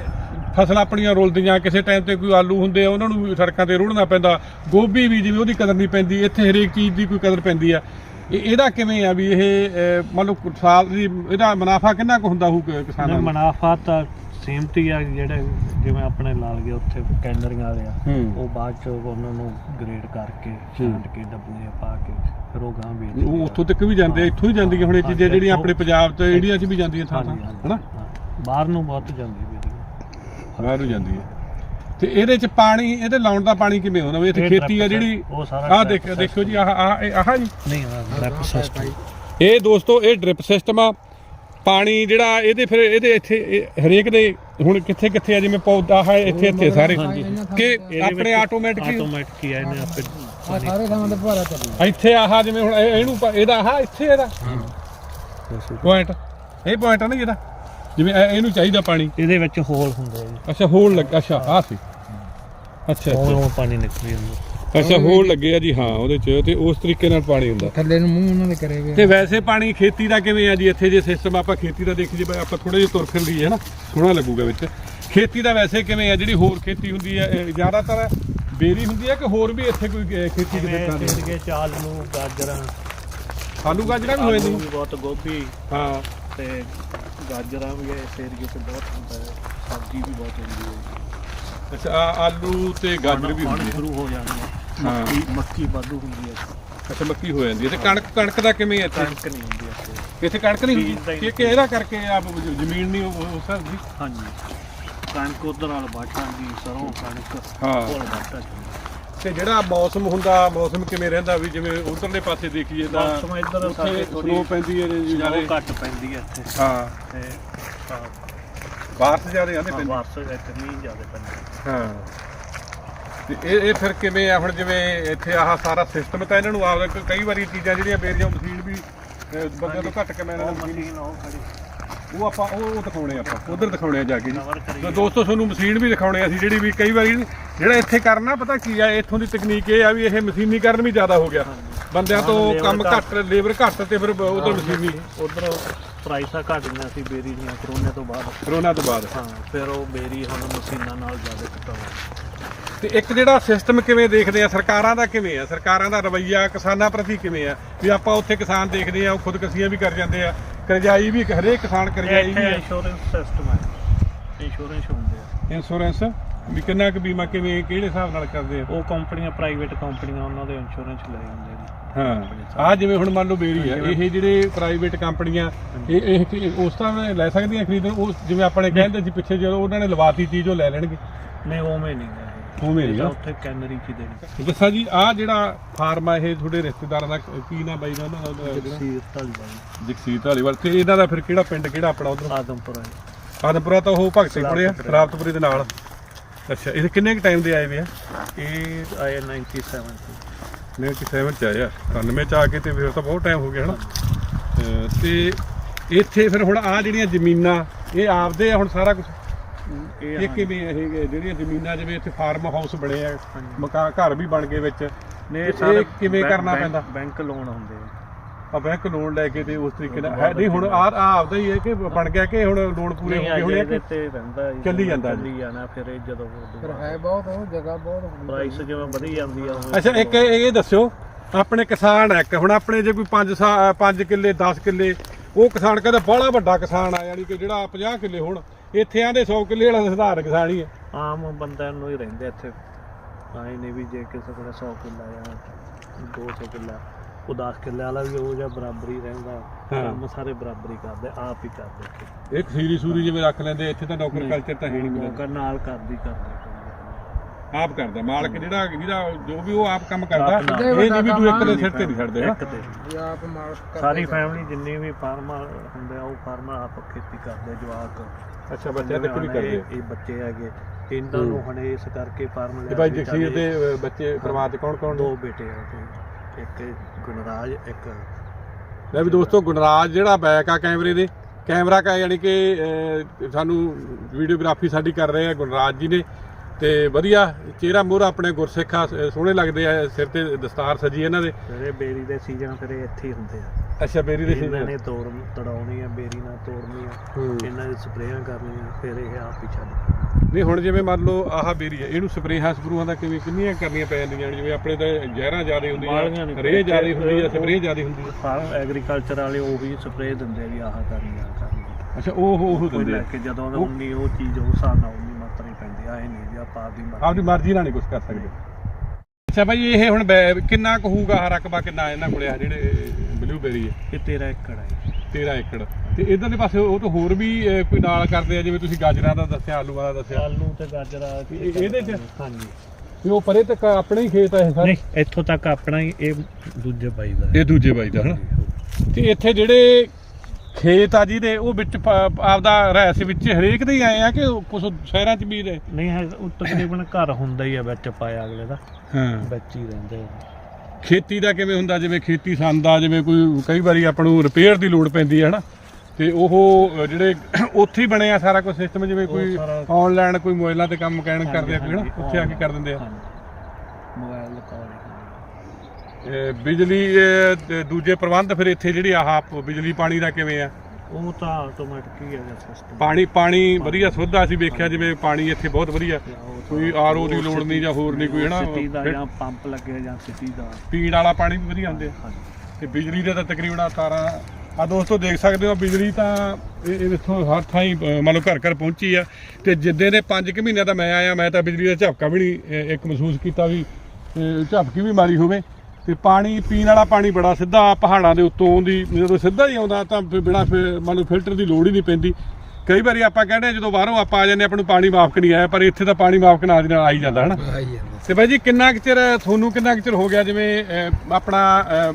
ਫਸਲਾਂ ਆਪਣੀਆਂ ਰੁਲਦੀਆਂ ਕਿਸੇ ਟਾਈਮ ਤੇ ਕੋਈ ਆਲੂ ਹੁੰਦੇ ਆ ਉਹਨਾਂ ਨੂੰ ਵੀ ਸੜਕਾਂ ਤੇ ਰੁੜਨਾ ਪੈਂਦਾ। ਗੋਭੀ ਵੀ ਜਿਵੇਂ ਉਹਦੀ ਕਦਰ ਨਹੀਂ ਪੈਂਦੀ ਇੱਥੇ ਹਰੇਕ ਚੀਜ਼ ਦੀ ਕੋਈ ਕਦਰ ਪੈਂਦੀ ਆ। ਇਹ ਇਹਦਾ ਕਿਵੇਂ ਆ ਵੀ ਇਹ ਅਹ, ਮੰਨ ਲਓ ਸਾਲ ਦੀ ਇਹਦਾ ਮੁਨਾਫਾ ਕਿੰਨਾ ਕੁ ਹੁੰਦਾ ਹੋਊ ਕ- ਕਿਸਾਨਾਂ ਨਹੀਂ ਨੂੰ? ਮੁਨਾਫਾ ਤਾਂ ਸੀਮਤੀ ਆ ਜਿਹੜੇ ਜਿਵੇਂ ਆਪਣੇ ਲਾਲ ਗਏ ਉੱਥੇ ਕੈਂਡਰੀਆਂ ਵਾਲੇ ਆ ਹੂੰ। ਉਹ ਬਾਅਦ ਚ ਉਹਨਾਂ ਨੂੰ ਗ੍ਰੇਡ ਕਰਕੇ ਛਾਂਟ ਕੇ ਡੱਬੇ ਪਾ ਕੇ ਫਿਰ ਉਹ ਗਾਂ ਵੇਚਦੇ ਉਹ ਆ। ਉੱਥੋਂ ਤੱਕ ਵੀ ਜਾਂਦੇ ਆ, ਇੱਥੋਂ ਹੀ ਜਾਂਦੀਆਂ ਹੁਣ ਇਹ ਚੀਜ਼ਾਂ ਜਿਹੜੀਆਂ ਆਪਣੇ ਪੰਜਾਬ ਤੇ ਇੰਡੀਆ 'ਚ ਵੀ ਜਾਂਦੀਆਂ ਥਾਂ ਥਾਂ ਹਨਾ। ਬਾਹਰ ਨੂੰ ਬਹੁਤ ਜਾਂਦੀ ਵੀ ਬਾਹਰ ਨੂੰ ਜਾਂਦੀ ਹੈ ਤੇ ਇਹਦੇ 'ਚ ਪਾਣੀ ਇਹਦੇ ਲਾਉਣ ਦਾ ਪਾਣੀ ਕਿਵੇਂ ਹੁੰਦਾ? ਵੀ ਇੱਥੇ ਇਹ ਖੇਤੀ ਆ ਜਿਹੜੀ ਉਹ ਸਾਰਾ ਆਹ ਦੇਖ ਦੇਖੋ ਜੀ ਆਹ ਆਹ ਇਹ- ਆਹ ਜੀ। ਨਹੀਂ ਰੈਪ ਸਿਸਟਮ ਇਹ ਦੋਸਤੋ ਇਹ ਡ੍ਰਿਪ ਸਿਸਟਮ ਆ। ਪਾਣੀ ਜਿਹੜਾ ਇਹਦੇ ਫਿਰ ਇਹਦੇ ਇੱਥੇ ਇਹ ਹਰੇਕ ਦੇ ਹੁਣ ਕਿੱਥੇ ਕਿੱਥੇ ਆ? ਜਿਵੇਂ ਪੌਦਾ ਹੈ ਇੱਥੇ ਇੱਥੇ ਸਾਰੇ। ਕਿ ਆਪਣੇ ਆਟੋਮੈਟਿਕ ਆਟੋਮੈਟਿਕ ਹੀ ਆ ਇਹਨੇ ਆਪੇ ਸਾਰੇ ਥਾਵਾਂ ਤੇ ਫੁਹਾਰਾ ਚੱਲਦਾ। ਇੱਥੇ ਆਹ ਜਿਵੇਂ ਹੁਣ ਇਹ- ਇਹਨੂੰ ਪ- ਇਹਦਾ ਆਹ ਇੱਥੇ ਇਹਦਾ। ਪੁਆਇੰਟ ਇਹ ਪੁਆਇੰਟ ਆ ਨਾ ਜਿਵੇਂ ਇਹ- ਇਹਨੂੰ ਚਾਹੀਦਾ ਪਾਣੀ। ਇਹਦੇ ਵਿੱਚ ਹੋਲ ਹੁੰਦੇ ਆ ਜੀ। ਅੱਛਾ ਹੋਲ ਲੱਗ ਅੱਛਾ ਆਹ ਸੀ। ਅੱਛਾ ਹੋਲ ਅੱਛਾ। ਉਹ ਪਾਣੀ ਨਿਕਲੀ ਜਾਂਦਾ। ਅੱਛਾ ਹੋਲ ਲੱਗੇ ਆ ਜੀ ਹਾਂ ਉਹਦੇ ਚ ਤੇ ਉਸ ਤਰੀਕੇ ਨਾਲ ਪਾਣੀ ਹੁੰਦਾ। ਥੱਲੇ ਨੂੰ ਮੂੰਹ ਉਹਨਾਂ ਦੇ ਕਰੇ ਹੋਏ ਆ। ਤੇ ਵੈਸੇ ਪਾਣੀ ਖੇਤੀ ਦਾ ਕਿਵੇਂ ਆ ਜੀ? ਇੱਥੇ ਜੇ ਸਿਸਟਮ ਆਪਾਂ ਖੇਤੀ ਦਾ ਦੇਖ ਜੇ ਆਪਾਂ ਥੋੜੇ ਜਿਹਾ ਤੁਰ ਫਿਰ ਲਈਏ ਹੈ ਨਾ ਸੋਹਣਾ ਲੱਗੂਗਾ ਵਿੱਚ। ਖੇਤੀ ਦਾ ਵੈਸੇ ਕਿਵੇਂ ਆ? ਜਿਹੜੀ ਹੋਰ ਖੇਤੀ ਹੁੰਦੀ ਹੈ ਇਹ ਜ਼ਿਆਦਾਤਰ ਬੇਰੀ ਹੁੰਦੀ ਹੈ ਕਿ ਹੋਰ ਵੀ ਇੱਥੇ ਕੋਈ ਅਹ, ਖੇਤੀ ਦੇ ਜਿਵੇਂ ਤਰ੍ਹਾਂ ਦੀ ਸੀਰਗੇ ਚਾਲ ਨੂੰ ਗਾਜਰਾਂ ਆਲੂ ਗਾਜਰਾਂ ਵੀ ਹੋਏ ਆਲੂ ਨੇ ਵੀ ਬਹੁਤ ਗੋਭੀ। ਹਾਂ। ਤੇ ਗਾਜਰਾਂ ਵੀ ਇਹ ਸੀਰਗੇ ਤੇ ਬਹੁਤ ਹੁੰਦਾ ਹੈ ਸਬਜ਼ੀ ਵੀ ਬਹੁਤ ਹੁੰਦੀ ਹੈ। ਅੱਛਾ ਆਲੂ ਤੇ ਗਾਜਰ ਵੀ ਹੁੰਦੀ ਹੈ। ਸ਼ੁਰੂ ਹੋ ਹਾਂ। ਮੱਕੀ ਮੱਕੀ ਵਾਧੂ ਹੁੰਦੀ ਹੈ। ਅੱਛਾ ਮੱਕੀ ਹੋ ਜਾਂਦੀ ਹੈ। ਤੇ ਕਣਕ ਕਣਕ ਦਾ ਕਿਵੇਂ ਹੈ ਇੱਥੇ? ਕਣਕ ਨਹੀਂ ਹੁੰਦੀ ਇੱਥੇ। ਇੱਥੇ ਕਣਕ ਨਹੀਂ ਬੀਜ ਦਾ ਹੁੰਦੀ ਹੀ ਕਿ ਕਿ ਇਹਦਾ ਕਰਕੇ ਆ ਜ਼ਮੀਨ ਨਹੀਂ ਉਸ ਹਿਸਾਬ ਦੀ ਹਾਂਜੀ। ਕਣਕ ਉਧਰ ਵਾਲ ਬਾਟਾਂ ਦੀ ਸਰੋਂ ਕਣਕ ਹਾਂ। ਕੋਲ ਬਾਟਾ ਤੇ ਜਿਹੜਾ ਮੌਸਮ ਹੁੰਦਾ ਮੌਸਮ ਕਿਵੇਂ ਰਹਿੰਦਾ ਵੀ ਜਿਵੇਂ ਉਧਰਲੇ ਪਾਸੇ ਦੇਖੀਏ ਤਾਂ ਮੌਸਮ ਇੱਧਰ ਸਾਡੇ ਉੱਥੇ ਥੋੜੀ ਸਨੋ ਪੈਂਦੀ ਹੈ ਜੀ ਸਨੋ ਜ਼ਿਆਦੇ ਘੱਟ ਪੈਂਦੀ ਹੈ ਇੱਥੇ। ਹਾਂ। ਤੇ ਬਾਰਸ ਜਿਆਦੇ ਆਂਦੇ ਪੈਂਦੇ। ਵਾਰਸ ਇੱਥੇ ਮੀਂਹ ਜ਼ਿਆਦਾ ਪੈਂਦਾ। ਹਾਂ। ਤੇ ਇਹ ਇਹ ਫਿਰ ਕਿਵੇਂ ਆ ਹੁਣ ਜਿਵੇਂ ਇੱਥੇ ਆਹ ਸਾਰਾ ਸਿਸਟਮ ਤਾਂ ਇਹਨਾਂ ਨੂੰ ਆਪਦਾ ਕ- ਕਈ ਵਾਰੀ ਚੀਜ਼ਾਂ ਜਿਹੜੀਆਂ ਬੇਰੀਆਂ ਮਸ਼ੀਨ ਵੀ ਅਹ, ਬੰਦੇ ਤੋਂ ਘੱਟ ਕਿਵੇਂ ਉਹ ਇਹਨਾਂ ਮਸ਼ੀਨ ਉਹ ਖੜੀ। ਉਹ ਆਪਾਂ ਉਹ ਉਹ ਦਿਖਾਉਣੇ ਆਪਾਂ ਉਧਰ ਦਿਖਾਉਣੇ ਆ ਜਾ ਕੇ ਜੀ। ਤਾਂ ਦੋਸਤੋ ਤੁਹਾਨੂੰ ਮਸ਼ੀਨ ਵੀ ਦਿਖਾਉਣੇ ਆ ਅਸੀਂ ਜਿਹੜੀ ਵੀ ਕਈ ਵਾਰੀ ਜਿਹੜਾ ਇੱਥੇ ਕਰਨਾ ਪਤਾ ਕੀ ਆ ਇੱਥੋਂ ਦੀ ਤਕਨੀਕ ਇਹ ਆ ਵੀ ਇਹ ਮਸ਼ੀਨੀਕਰਨ ਵੀ ਜ਼ਿਆਦਾ ਹੋ ਗਿਆ। ਬੰਦਿਆਂ ਤੋਂ ਕੰਮ ਘੱਟ ਲੇਬਰ ਘੱਟ ਤੇ ਫਿਰ ਉਧਰ ਮਸ਼ੀਨੀ। ਉਧਰ ਪ੍ਰਾਈਸਾਂ ਘਟ ਗਈਆਂ ਸੀ ਬੇਰੀ ਦੀਆਂ ਕਰੋਨੇ ਤੋਂ ਬਾਅਦ। ਕਰੋਨਾ ਤੋਂ ਬਾਅਦ। ਹਾਂ ਫਿਰ ਉਹ ਬੇਰੀ ਹੁਣ ਮਸ਼ੀਨਾਂ ਨਾਲ ਜ਼ਿਆਦਾ ਕਟਾਉਂਦਾ ਤੇ ਇੱਕ ਜਿਹੜਾ ਸਿਸਟਮ ਕਿਵੇਂ ਦੇਖਦੇ ਆ ਸਰਕਾਰਾਂ ਦਾ ਕਿਵੇਂ ਆ? ਸਰਕਾਰਾਂ ਦਾ ਰਵੱਈਆ ਕਿਸਾਨਾਂ ਪ੍ਰਤੀ ਕਿਵੇਂ ਆ? ਵੀ ਆਪਾਂ ਉੱਥੇ ਕਿਸਾਨ ਦੇਖਦੇ ਆ ਉਹ ਖੁਦਕਸ਼ੀਆਂ ਵੀ ਕਰ ਜਾਂਦੇ ਆ ਕਰਜ਼ਾਈ ਵੀ ਹਰੇਕ ਕਿਸਾਨ ਕਰਜ਼ਾਈ ਵੀ ਇੰਸ਼ੋਰੈਂਸ ਸਿਸਟਮ ਹੈ ਇੰਸ਼ੋਰੈਂਸ ਹੁੰਦੇ ਆ। ਇੰਸ਼ੋਰੈਂਸ ਵੀ ਕਿੰਨਾ ਕੁ ਬੀਮਾ ਕਿਵੇਂ ਕਿਹੜੇ ਹਿਸਾਬ ਨਾਲ ਕਰਦੇ ਆ? ਉਹ ਕੰਪਨੀਆਂ ਪ੍ਰਾਈਵੇਟ ਕੰਪਨੀਆਂ ਉਹਨਾਂ ਦੇ ਇੰਸ਼ੋਰੈਂਸ ਲੈ ਹੁੰਦੇ ਨੇ ਹਾਂ। ਆ ਜਿਵੇਂ ਹੁਣ ਮੰਨ ਲਓ ਬੇਰੀ ਆ ਇਹ ਜਿਹੜੇ ਪ੍ਰਾਈਵੇਟ ਕੰਪਨੀਆਂ ਇਹ ਇਹ ਉਸ ਤਰ੍ਹਾਂ ਲੈ ਸਕਦੀਆਂ ਖਰੀਦਣ? ਉਹ ਜਿਵੇਂ ਆਪਣੇ ਕਹਿੰਦੇ ਸੀ ਪਿੱਛੇ ਜਦੋਂ ਉਹਨਾਂ ਨੇ ਲਵਾਤੀ ਚੀਜ਼ ਉਹ ਲੈ ਲੈਣਗੇ। ਨਹੀਂ ਉਵੇਂ ਨਹੀਂ। ਉਵੇਂ ਨਹੀਂ ਤਾਂ ਆ। ਉੱਥੇ ਕੈਨਰੀ ਚ ਦੇਣੀ? ਦੱਸਾ ਜੀ ਆ ਜਿਹੜਾ ਫਾਰਮ ਆ ਇਹ ਤੁਹਾਡੇ ਰਿਸ਼ਤੇਦਾਰਾਂ ਦਾ ਕੀ ਨਾਮ ਬਾਈ ਦਾ? ਉਹਨਾਂ ਦਾ ਜਿਹੜਾ ਜਗਸੀਰ ਤੇ ਇਹਨਾਂ ਦਾ ਫਿਰ ਕਿਹੜਾ ਪਿੰਡ ਕਿਹੜਾ ਆਪਣਾ ਉਧਰ? ਆਦਮਪੁਰ ਹੈ ਆਦਮਪੁਰਾ ਤਾਂ ਉਹ ਭਗਤ ਸਿੰਘ ਪੜਿਆ। ਰਾਪਤਪੁਰੇ ਦੇ ਨਾਲ। ਅੱਛਾ ਇਹ ਕਿੰਨੇ ਕੁ ਟਾਈਮ ਦੇ ਆਏ ਵੇ ਆ? ਇਹ ਆਇਆ 97 ਚ। ਮੈਂ ਕਿ 7 ਚ ਆਇਆ 91 ਚ ਆ ਕੇ ਤੇ ਫਿਰ ਤਾਂ ਬਹੁਤ ਟਾਈਮ ਹੋ ਗਿਆ ਹਨਾ? ਅਹ ਤੇ ਇੱਥੇ ਫਿਰ ਹੁਣ ਆ ਜਿਹੜੀਆਂ ਜ਼ਮੀਨਾਂ ਇਹ ਆਪਦੇ ਆ ਹੁਣ ਸਾਰਾ ਕੁਝ ਇਹ ਕਿਵੇਂ ਇਹ ਜਿਹੜੀਆਂ ਜ਼ਮੀਨਾਂ ਜਿਵੇਂ ਇੱਥੇ ਫਾਰਮ ਹਾਊਸ ਬਣੇ ਆ ਮਕਾਨ ਘਰ ਵੀ ਬਣ ਗਏ ਵਿੱਚ ਨੇ ਇਹ ਸਾਰੇ ਕਿਵੇਂ ਕਰਨਾ ਪੈਂਦਾ? ਬੈਂਕ ਲੋਨ ਹੁੰਦੇ ਆ। ਆ ਬੈਂਕ ਲੋਨ ਲੈ ਕੇ ਤੇ ਉਸ ਤਰੀਕੇ ਨਾਲ ਹੈ ਨਹੀਂ ਹੁਣ ਆ ਆ ਆਪਦਾ ਹੀ ਹੈ ਕਿ ਬਣ ਗਿਆ ਕਿ ਹੁਣ ਲੋਨ ਪੂਰੇ ਹੋ ਗਏ ਹੋਣੇ ਕਿ ਤੇ ਰਹਿੰਦਾ ਜੀ, ਚੱਲੀ ਜਾਂਦਾ ਜੀ। ਚੱਲੀ ਜਾਣਾ ਫਿਰ ਇਹ ਜਦੋਂ ਫਿਰ ਹੈ ਬਹੁਤ ਉਹ ਜਗ੍ਹਾ ਬਹੁਤ ਹੁੰਦੀ ਪ੍ਰਾਈਸ ਜਿਵੇਂ ਵਧੀ ਜਾਂਦੀ ਆ ਅੱਛਾ ਇੱਕ ਇਹ ਦੱਸਿਓ ਆਪਣੇ ਕਿਸਾਨ ਇੱਕ ਹੁਣ ਆਪਣੇ ਜੇ ਕੋਈ 5 5 ਕਿੱਲੇ 10 ਕਿੱਲੇ ਉਹ ਕਿਸਾਨ ਕਹਿੰਦਾ ਬੜਾ ਵੱਡਾ ਕਿਸਾਨ ਆ ਯਾਨੀ ਕਿ ਜਿਹੜਾ 50 ਕਿੱਲੇ ਹੁਣ। ਇੱਥੇ ਆਂਦੇ 100 ਕਿੱਲੇ ਵਾਲਾ ਸਧਾਰਨ ਕਿਸਾਨ ਹੀ ਹੈ ਆਮ ਬੰਦਿਆਂ ਨੂੰ ਹੀ ਰਹਿੰਦੇ ਇੱਥੇ। ਆਏ ਨਹੀਂ ਵੀ ਜੇ ਕਿਸੇ ਕੋਲ 100 ਕਿੱਲਾ ਜਾਂ 200 ਕਿੱਲਾ ਉਹ 10 ਕਿੱਲੇ ਵਾਲਾ ਵੀ ਉਹ ਜਾਂ ਬਰਾਬਰੀ ਰਹਿੰਦਾ। ਹਾਂ। ਕੰਮ ਸਾਰੇ ਬਰਾਬਰੀ ਕਰਦੇ ਆਪ ਹੀ ਕਰਦੇ ਇੱਕ ਸੀਰੀ ਸੂਰੀ ਜਿਵੇਂ ਰੱਖ ਲੈਂਦੇ ਇੱਥੇ ਤਾਂ ਨੌਕਰ ਕਲਚਰ ਤਾਂ ਹੈ ਨਹੀਂ ਮਿਲਦਾ ਨਾਲ ਕਰਦੀ ਕਰਦੇ। ਆਪ ਕਰਦਾ ਮਾਲਕ ਜਿਹੜਾ ਜਿਹਦਾ ਜੋ ਵੀ ਉਹ ਆਪ ਕੰਮ ਕਰਦਾ। ਇਹ ਨਹੀਂ ਵੀ ਤੂੰ ਇੱਕ ਦੇ ਸਿਰ ਤੇ ਨਹੀਂ ਛੱਡਦੇ ਇੱਕ ਤੇ ਇਹ ਆਪ ਮਾਲਕ ਕਰਦੇ ਸਾਰੀ ਫੈਮਿਲੀ ਜਿੰਨੀ ਵੀ ਫਾਰਮਰ ਹੁੰਦੇ ਆ ਉਹ ਫਾਰਮਰ ਆਪ ਖੇਤੀ ਕਰਦੇ ਆ, ਜਵਾਕ। ਅੱਛਾ ਬੱਚਿਆਂ ਤੱਕ ਵੀ ਇਹ- ਕਰਦੇ ਇਹ ਬੱਚੇ ਹੈਗੇ। ਇਹਨਾਂ ਨੂੰ ਹੁਣ ਇਸ ਕਰਕੇ ਫਾਰਮ ਤੇ ਭਾਈ ਜਗਸੀਰ ਦੇ ਬੱਚੇ ਪਰਿਵਾਰ ਚ ਕੌਣ ਕੌਣ ਦੋ ਬੇਟੇ ਆ ਤੇ ਇੱਕ ਗੁਣਰਾਜ ਇੱਕ ਲੈ ਵੀ ਦੋਸਤੋ ਗੁਣਰਾਜ ਜਿਹੜਾ ਬੈਕ ਆ ਕੈਮਰੇ ਦੇ। ਕੈਮਰਾ ਕਾ ਯਾਨੀ ਕਿ ਅਹ, ਸਾਨੂੰ ਵੀਡੀਓਗ੍ਰਾਫੀ ਸਾਡੀ ਕਰ ਰਹੇ ਆ ਗੁਣਰਾਜ ਜੀ ਨੇ। ਤੇ ਵਧੀਆ ਚਿਹਰਾ ਮੋਹਰਾ ਆਪਣੇ ਗੁਰਸਿੱਖ ਸੋਹਣੇ ਲੱਗਦੇ ਆ ਸਿਰ ਤੇ ਦਸਤਾਰ ਸਜੀ ਇਹਨਾਂ ਦੇ। ਜਿਹੜੇ ਬੇਰੀ ਦੇ ਸੀਜ਼ਨ ਫਿਰ ਇਹ ਇੱਥੇ ਹੀ ਹੁੰਦੇ ਆ। ਅੱਛਾ ਬੇਰੀ ਦੇ ਇਹਨਾਂ ਸੀਜ਼ਨ ਨੇ ਤੋੜ ਤੜਾਉਣੀ ਆ ਬੇਰੀ ਨਾਲ ਤੋੜਨੀ ਆ। ਹੂੰ। ਇਹਨਾਂ ਦੀ ਸਪਰੇਆਂ ਕਰਨੀਆਂ ਫਿਰ ਇਹ ਆਪ ਹੀ ਛੱਡ ਨਹੀਂ ਹੁਣ ਜਿਵੇਂ ਮੰਨ ਲਓ ਆਹ ਬੇਰੀ ਹੈ ਇਹਨੂੰ ਸਪਰੇਹਾਂ ਸਪਰੂਹਾਂ ਦਾ ਕਿਵੇਂ ਕਿੰਨੀਆਂ ਕਰਨੀਆਂ ਪੈ ਜਾਂਦੀਆਂ ਨੇ? ਜਿਵੇਂ ਆਪਣੇ ਤਾਂ ਜ਼ਹਿਰਾਂ ਜ਼ਿਆਦਾ ਬਾਹਲੀਆਂ ਹੁੰਦੀਆਂ ਨਹੀਂ ਰੇਹ ਜ਼ਿਆਦਾ। ਹੁੰਦੀ ਆ ਸਪਰੇਅ ਜ਼ਿਆਦਾ ਹੁੰਦੀ ਆ ਫਾਰਮ ਐਗਰੀਕਲਚਰ ਵਾਲੇ ਉਹ ਵੀ ਸਪਰੇਅ ਦਿੰਦੇ ਆ ਵੀ ਆਹ ਕਰਨੀ ਆ ਕਰਨੀ। ਅੱਛਾ ਉਹ ਉਹ ਕੋਈ ਦਿੰਦੇ ਲੈ ਆ ਕੇ ਜਦੋਂ ਦਾ ਉਨੀ ਉਹ ਚੀਜ਼ ਉਸ ਹਿਸਾਬ ਨਾਲ ਉਨੀ ਮਾਤਰਾ ਹੀ ਪੈਂਦੀ ਆ ਇਹ ਨਹੀਂ ਵੀ ਆਪਾਂ ਆਪਦੀ ਮਰਜ਼ੀ ਆਪਦੀ ਮਰਜ਼ੀ ਨਾਲ ਨਹੀਂ ਕੁਝ ਕਰ ਸਕਦੇ। ਅੱਛਾ ਭਾਈ ਇਹ ਹੁਣ ਬੈ- ਕਿੰਨਾ ਕੁ ਹੋਊਗਾ ਆਹ ਰਕਬਾ ਕਿੰਨਾ ਇਹਨਾਂ ਕੋਲੇ ਆ ਜਿਹੜੇ ਬਲੂਬੇਰੀ ਹੈ ਇਹ 13 ਏਕੜ ਹੈ 13 ਏਕੜ। ਤੇ ਇਧਰਲੇ ਪਾਸੇ ਉਹ ਤੋਂ ਹੋਰ ਵੀ ਅਹ, ਕੋਈ ਨਾਲ ਕਰਦੇ ਆ ਜਿਵੇਂ ਤੁਸੀਂ ਗਾਜਰਾਂ ਦਾ ਦੱਸਿਆ ਆਲੂਆਂ ਦਾ ਦੱਸਿਆ। ਆਲੂ ਤੇ ਗਾਜਰਾ ਤੇ ਇਹ- ਇਹਦੇ 'ਚ? ਹਾਂਜੀ। ਤੇ ਉਹ ਪਰੇ ਤੱਕ ਆਪਣੇ ਹੀ ਖੇਤ ਆ ਇਹ ਸਾਰੇ? ਨਹੀਂ ਇੱਥੋਂ ਤੱਕ ਆਪਣਾ ਹੀ ਇਹ ਦੂਜੇ ਬਾਈ ਦਾ ਇਹ ਦੂਜੇ ਬਾਈ ਦਾ ਹਨਾ? ਤੇ ਇੱਥੇ ਜਿਹੜੇ ਖੇਤ ਆ ਜੀ ਦੇ ਉਹ ਵਿੱਚ ਪ- ਆਪਦਾ ਰਹਿਸ ਵਿੱਚ ਹਰੇਕ ਦੇ ਹੀ ਆਏ ਆ ਕਿ ਕੁਝ ਸ਼ਹਿਰਾਂ 'ਚ ਵੀ ਨੇ ਨਹੀਂ ਹੈ ਉਹ ਤਕਰੀਬਨ ਘਰ ਹੁੰਦਾ ਹੀ ਆ ਵਿੱਚ ਪਾਇਆ ਅਗਲੇ ਦਾ। ਹਾਂ। ਵਿੱਚ ਹੀ ਰਹਿੰਦੇ ਆ। ਖੇਤੀ ਦਾ ਕਿਵੇਂ ਹੁੰਦਾ? ਜਿਵੇਂ ਖੇਤੀ ਸੰਦ ਆ ਜਿਵੇਂ ਕੋਈ ਕਈ ਵਾਰੀ ਆਪਾਂ ਨੂੰ ਰਿਪੇਅਰ ਦੀ ਲੋੜ ਪੈਂਦੀ ਹੈ ਹਨਾ? ਤੇ ਉਹ ਅ, ਜਿਹੜੇ ਉੱਥੇ ਹੀ ਬਣੇ ਆ ਸਾਰਾ ਕੁਝ ਸਿਸਟਮ ਜਿਵੇਂ ਕੋਈ ਸਾਰਾ- ਆਨਲਾਈਨ ਕੋਈ ਮੋਬਾਈਲਾਂ ਤੇ ਕੰਮ ਕਹਿਣ ਕਰਦੇ ਆ ਕੋਈ ਹਨਾ? ਹਾਂਜੀ, ਉੱਥੇ ਆ ਕੇ ਕਰ ਦਿੰਦੇ ਆ। ਹਾਂਜੀ। ਮੋਬਾਈਲ ਇਹ ਬਿਜਲੀ ਇਹ, ਤੇ ਦੂਜੇ ਪ੍ਰਬੰਧ ਫਿਰ ਇੱਥੇ ਜਿਹੜੀ ਆਹ ਬਿਜਲੀ ਪਾਣੀ ਦਾ ਕਿਵੇਂ ਆ? ਉਹ ਤਾਂ ਆਟੋਮੈਟਿਕ ਹੀ ਹੈਗਾ ਸਿਸਟਮ ਪਾਣੀ ਪਾਣੀ ਵਧੀਆ ਸੁੱਧ ਆ ਅਸੀਂ ਵੇਖਿਆ ਜਿਵੇਂ ਪਾਣੀ ਇੱਥੇ ਬਹੁਤ ਵਧੀਆ। ਕੋਈ ਆਰਓ ਦੀ ਲੋੜ ਨਹੀਂ ਜਾਂ ਹੋਰ ਨਹੀਂ ਕੋਈ ਹਨਾ? ਸਿਟੀ ਦਾ ਫਿਰ ਜਾਂ ਪੰਪ ਲੱਗੇ ਜਾਂ ਸਿਟੀ ਦਾ। ਪੀਣ ਵਾਲਾ ਪਾਣੀ ਵੀ ਵਧੀਆ ਹੁੰਦੇ ਆ। ਹਾਂਜੀ। ਤੇ ਬਿਜਲੀ ਦੇ ਤਾਂ ਤਕਰੀਬਨ ਤਾਰਾਂ ਆ ਦੋਸਤੋ ਦੇਖ ਸਕਦੇ ਹੋ ਬਿਜਲੀ ਤਾਂ ਇਹ ਇੱਥੋਂ ਹਰ ਥਾਂ ਹੀ ਮੰਨ ਲਓ ਘਰ ਘਰ ਪਹੁੰਚੀ ਆ। ਤੇ ਜਿੱਦੇ ਦੇ 5 ਕਿ ਮਹੀਨਿਆਂ ਦਾ ਮੈਂ ਆਇਆ ਮੈਂ ਤਾਂ ਬਿਜਲੀ ਦਾ ਝਪਕਾ ਵੀ ਨਹੀਂ ਇੱਕ ਮਹਿਸੂਸ ਕੀਤਾ ਵੀ ਝਪਕੀ ਵੀ ਮਾਰੀ ਹੋਵੇ। ਤੇ ਪਾਣੀ ਪੀਣ ਵਾਲਾ ਪਾਣੀ ਬੜਾ ਸਿੱਧਾ ਪਹਾੜਾਂ ਦੇ ਉੱਤੋਂ ਦੀ ਜਦੋਂ ਸਿੱਧਾ ਹੀ ਆਉਂਦਾ ਤਾਂ ਫਿਰ ਬਿਨਾਂ ਫਿਰ ਮੰਨ ਲਓ ਫਿਲਟਰ ਦੀ ਲੋੜ ਹੀ ਨਹੀਂ ਪੈਂਦੀ। ਕਈ ਵਾਰੀ ਆਪਾਂ ਕਹਿੰਦੇ ਹਾਂ ਜਦੋਂ ਬਾਹਰੋਂ ਆਪਾਂ ਆ ਜਾਂਦੇ ਹਾਂ, ਆਪਾਂ ਨੂੰ ਪਾਣੀ ਮਾਫਕ ਨਹੀਂ ਆਇਆ ਪਰ ਇੱਥੇ ਤਾਂ ਪਾਣੀ ਮਾਫਕ ਨਾਲ ਦੀ ਨਾਲ ਆਈ ਜਾਂਦਾ ਹਨਾ? ਆਈ ਜਾਂਦਾ। ਤੇ ਬਾਈ ਜੀ ਕਿੰਨਾ ਕੁ ਚਿਰ ਤੁਹਾਨੂੰ ਕਿੰਨਾ ਕੁ ਚਿਰ ਹੋ ਗਿਆ ਜਿਵੇਂ ਆਪਣਾ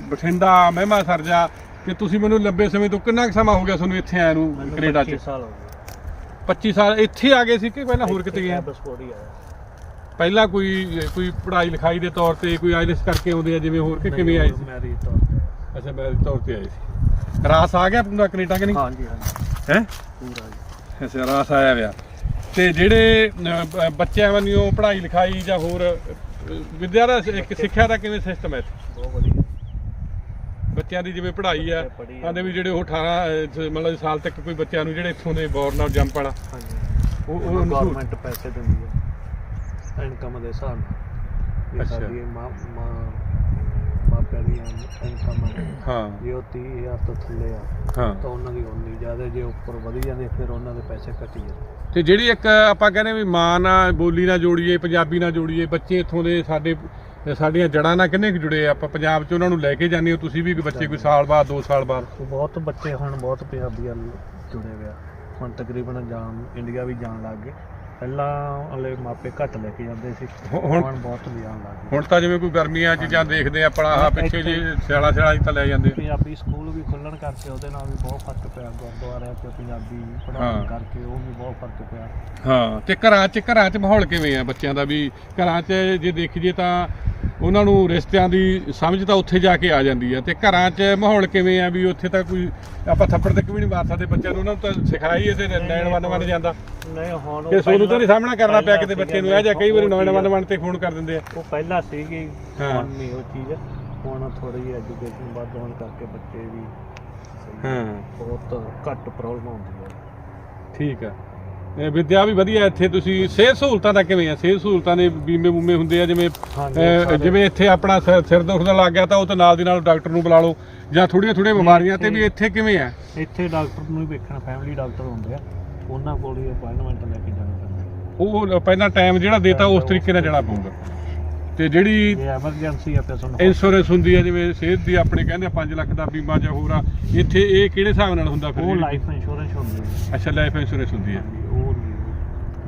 ਬਠਿੰਡਾ ਮਹਿਮਾ ਸਰਜਾ ਕਿ ਤੁਸੀਂ ਮੈਨੂੰ ਲੰਬੇ ਸਮੇਂ ਤੋਂ ਕਿੰਨਾ ਕੁ ਸਮਾਂ ਹੋ ਗਿਆ ਤੁਹਾਨੂੰ ਇੱਥੇ ਆਇਆ ਨੂੰ ਕੈਨੇਡਾ 'ਚ? 25 ਸਾਲ ਹੋ ਗਏ। 25 ਸਾਲ ਇੱਥੇ ਆ ਗਏ ਸੀ ਕਿ ਪਹਿਲਾਂ ਹੋਰ ਕਿਤੇ ਗਏ ਆ? ਬਸਪੋਰਟ ਹੀ ਆਇਆ ਪਹਿਲਾਂ ਕੋਈ ਕੋਈ ਪੜ੍ਹਾਈ ਲਿਖਾਈ ਦੇ ਤੌਰ ਤੇ ਕੋਈ ਆਈਲੈਟਸ ਕਰਕੇ ਆਉਂਦੇ ਆ ਜਿਵੇਂ ਹੋਰ ਕਿ ਕਿਵੇਂ ਆਏ ਸੀ? ਮੈਰਿਜ ਤੌਰ ਤੇ ਅੱਛਾ ਮੈਂ ਤੌਰ ਤੇ ਆਏ ਸੀ। ਰਾਸ ਆ ਗਿਆ ਪੂਰਾ ਕੈਨੇਡਾ ਕਿ ਨਹੀਂ? ਹਾਂਜੀ ਹਾਂਜੀ। ਹੈ? ਪੂਰਾ ਜੀ। ਅੱਛਾ ਰਾਸ ਆਇਆ ਵਿਆ ਤੇ ਜਿਹੜੇ ਬੱਚਿਆਂ ਵੱਲੋਂ ਪੜ੍ਹਾਈ ਲਿਖਾਈ ਜਾਂ ਹੋਰ ਵਿਦਿਆ ਦਾ ਇੱਕ ਸਿੱਖਿਆ ਦਾ ਕਿਵੇਂ ਸਿਸਟਮ ਹੈ ਇੱਥੇ? ਬਹੁਤ ਵਧੀਆ। ਬੱਚਿਆਂ ਦੀ ਜਿਵੇਂ ਪੜ੍ਹਾਈ ਆ ਆਂਦੇ ਵੀ ਜਿਹੜੇ ਉਹ 18 ਅਹ, ਸ- ਮਤਲਬ ਸਾਲ ਤੱਕ ਕੋਈ ਬੱਚਿਆਂ ਨੂੰ ਜਿਹੜੇ ਇੱਥੋਂ ਦੇ ਬੋਰਨ ਔਰ ਜੰਪ ਵਾਲਾ ਹਾਂਜੀ। ਉਹ ਗਵਰਨਮੈਂਟ ਪੈਸੇ ਦਿੰਦੀ ਹੈ। ਇਨਕਮ ਦੇ ਹਿਸਾਬ ਨਾਲ ਇਹ ਅੱਛਾ। ਸਾਡੀ ਮਾਂ ਮਾਂ ਮਾਪਿਆਂ ਦੀ ਇਨਕਮ ਹੈ ਹਾਂ। ਜੇ ਉਹ 30000 ਤੋਂ ਥੱਲੇ ਆ ਹਾਂ। ਤਾਂ ਉਹਨਾਂ ਦੀ ਉਨੀ ਜ਼ਿਆਦਾ ਜੇ ਉੱਪਰ ਵਧੀ ਜਾਂਦੇ ਫਿਰ ਉਹਨਾਂ ਦੇ ਪੈਸੇ ਘਟੀ ਜਾਂਦੇ। ਤੇ ਜਿਹੜੀ ਇੱਕ ਆਪਾਂ ਕਹਿੰਦੇ ਵੀ ਮਾਂ ਨਾਲ ਬੋਲੀ ਨਾਲ ਜੋੜੀਏ ਪੰਜਾਬੀ ਨਾਲ ਜੋੜੀਏ ਬੱਚੇ ਇੱਥੋਂ ਦੇ ਸਾਡੇ ਸਾਡੀਆਂ ਜੜਾਂ ਨਾਲ ਕਿੰਨੇ ਕੁ ਜੁੜੇ ਆ? ਆਪਾਂ ਪੰਜਾਬ 'ਚ ਉਹਨਾਂ ਨੂੰ ਲੈ ਕੇ ਜਾਂਦੇ ਹੋ ਤੁਸੀਂ ਵੀ ਬੱਚੇ ਕੋਈ ਸਾਲ ਬਾਅਦ 2 ਸਾਲ ਬਾਅਦ? ਬਹੁਤ ਬੱਚੇ ਹੁਣ ਬਹੁਤ ਪੰਜਾਬੀ ਵੱਲ ਜੁੜੇ ਹੋਏ ਆ। ਹੁਣ ਤਕਰੀਬਨ ਜਾਣ ਇੰਡੀਆ ਵੀ ਜਾਣ ਲੱਗ ਗਏ। ਪਹਿਲਾਂ ਵਾਲੇ ਮਾਪੇ ਘੱਟ ਲੈ ਕੇ ਜਾਂਦੇ ਸੀ। ਹੁਣ- ਹੁਣ ਬਹੁਤ ਲਿਆਉਣ ਲੱਗ ਗਏ ਹੁਣ ਤਾਂ ਜਿਵੇਂ ਕੋਈ ਗਰਮੀਆਂ 'ਚ ਜਾਂ ਦੇਖਦੇ ਆ ਆਪਣਾ ਆਹ ਪਿੱਛੇ ਜੀ ਸਿਆਲਾ ਸਿਆਲਾ 'ਚ ਤਾਂ ਲੈ ਜਾਂਦੇ ਪੰਜਾਬੀ ਸਕੂਲ ਵੀ ਖੁੱਲਣ ਕਰਕੇ ਉਹਦੇ ਨਾਲ ਵੀ ਬਹੁਤ ਫ਼ਰਕ ਪਿਆ ਗੁਰਦੁਆਰਿਆਂ 'ਚ ਪੰਜਾਬੀ ਹਾਂ। ਪੜ੍ਹਾਉਣ ਕਰਕੇ ਉਹ ਵੀ ਬਹੁਤ ਫ਼ਰਕ ਪਿਆ। ਹਾਂ ਤੇ ਘਰਾਂ 'ਚ ਘਰਾਂ 'ਚ ਮਾਹੌਲ ਕਿਵੇਂ ਆ ਬੱਚਿਆਂ ਦਾ ਵੀ? ਘਰਾਂ 'ਚ ਜੇ ਦੇਖੀਏ ਤਾਂ ਉਹਨਾਂ ਨੂੰ ਰਿਸ਼ਤਿਆਂ ਦੀ ਸਮਝ ਤਾਂ ਉੱਥੇ ਜਾ ਕੇ ਆ ਜਾਂਦੀ ਆ ਤੇ ਘਰਾਂ 'ਚ ਮਾਹੌਲ ਕਿਵੇਂ ਆ ਵੀ ਉੱਥੇ ਤਾਂ ਕੋਈ ਆਪਾਂ ਥੱਪੜ ਤੱਕ ਵੀ ਨਹੀਂ ਮਾਰ ਸਕਦੇ ਬੱਚਿਆਂ ਨੂੰ ਉਹਨਾਂ ਨੂੰ ਤਾਂ ਸਿਖਾਈ ਇਹਦੇ ਨੈਣ ਵਨ ਵਨ ਜਾਂਦਾ। ਨਹੀਂ ਹੁਣ ਉਹ ਕਿ ਸੋਨੂੰ ਤਾਂ ਨਹੀਂ ਸਾਹਮਣਾ ਕਰਨਾ ਪਿਆ ਕਿਤੇ ਬੱਚੇ ਨੂੰ ਇਹ ਜਾਂ ਕਈ ਵਾਰੀ ਚੀਜ਼ ਵਨ ਵਨ ਤੇ ਫੋਨ ਕਰ ਦਿੰਦੇ ਆ। ਉਹ ਪਹਿਲਾਂ ਸੀਗੀ ਹਾਂ। ਹੁਣ ਨਹੀਂ ਉਹ ਚੀਜ਼ ਹੁਣ ਥੋੜੀ ਐਜੂਕੇਸ਼ਨ ਵੱਧ ਹੋਣ ਕਰਕੇ ਬੱਚੇ ਵੀ ਹਾਂ। ਬਹੁਤ ਘੱਟ ਪ੍ਰੋਬਲਮ ਹੁੰਦੀ ਹੈ ਠੀਕ ਆ। ਵਿਦਿਆ ਵੀ ਵਧੀਆ ਇੱਥੇ ਤੁਸੀਂ ਸਿਹਤ ਸਹੂਲਤਾਂ ਦਾ ਕਿਵੇਂ ਆ? ਸਿਹਤ ਸਹੂਲਤਾਂ ਦੇ ਬੀਮੇ ਬੂਮੇ ਹੁੰਦੇ ਆ ਜਿਵੇਂ ਅਹ। ਜਿਵੇਂ ਇੱਥੇ ਆਪਣਾ ਸਿਰ ਸਿਰ ਦੁਖਦਾ ਲੱਗ ਗਿਆ ਤਾਂ ਉਹ ਤਾਂ ਨਾਲ ਦੀ ਨਾਲ ਡਾਕਟਰ ਨੂੰ ਬੁਲਾ ਲਓ ਜਾਂ ਥੋੜੀਆਂ ਥੋੜੀਆਂ ਬਿਮਾਰੀਆਂ ਤੇ ਵੀ ਇੱਥੇ ਕਿਵੇਂ ਆ? ਇੱਥੇ ਡਾਕਟਰ ਨੂੰ ਹੀ ਵੇਖਣਾ ਫੈਮਿਲੀ ਡਾਕਟਰ ਹੁੰਦੇ ਆ ਉਹਨਾਂ ਕੋਲ ਹੀ ਅਪਾਇੰਟਮੈਂਟ ਲੈ ਕੇ ਜਾਣਾ ਪੈਂਦਾ। ਉਹ ਪਹਿਲਾਂ ਟਾਈਮ ਜਿਹੜਾ ਦੇਤਾ ਉਸ ਤਰੀਕੇ ਨਾਲ ਜਾਣਾ ਪਊਗਾ। ਤੇ ਜਿਹੜੀ ਜੇ ਐਮਰਜੈਂਸੀ ਆ ਫਿਰ ਤੁਹਾਨੂੰ ਇੰਸ਼ੋਰੈਂਸ ਹੁੰਦੀ ਹੈ ਜਿਵੇਂ ਸਿਹਤ ਦੀ ਆਪਣੇ ਕਹਿੰਦੇ 5 ਲੱਖ ਦਾ ਬੀਮਾ ਜਾਂ ਹੋਰ ਆ ਇੱਥੇ ਇਹ ਕਿਹੜੇ ਹਿਸਾਬ ਨਾਲ ਹੁੰਦਾ ਫਿਰ ਉਹ ਜਿਹੜੀ? ਲਾਈਫ ਇੰਸ਼ੋਰੈਂਸ ਹੁੰਦੀ ਹੈ ਅੱਛਾ ਲਾਈਫ ਇੰਸ਼ੋਰੈਂਸ ਹੁੰਦੀ ਹੈ ਉਹ ਨਹੀਂ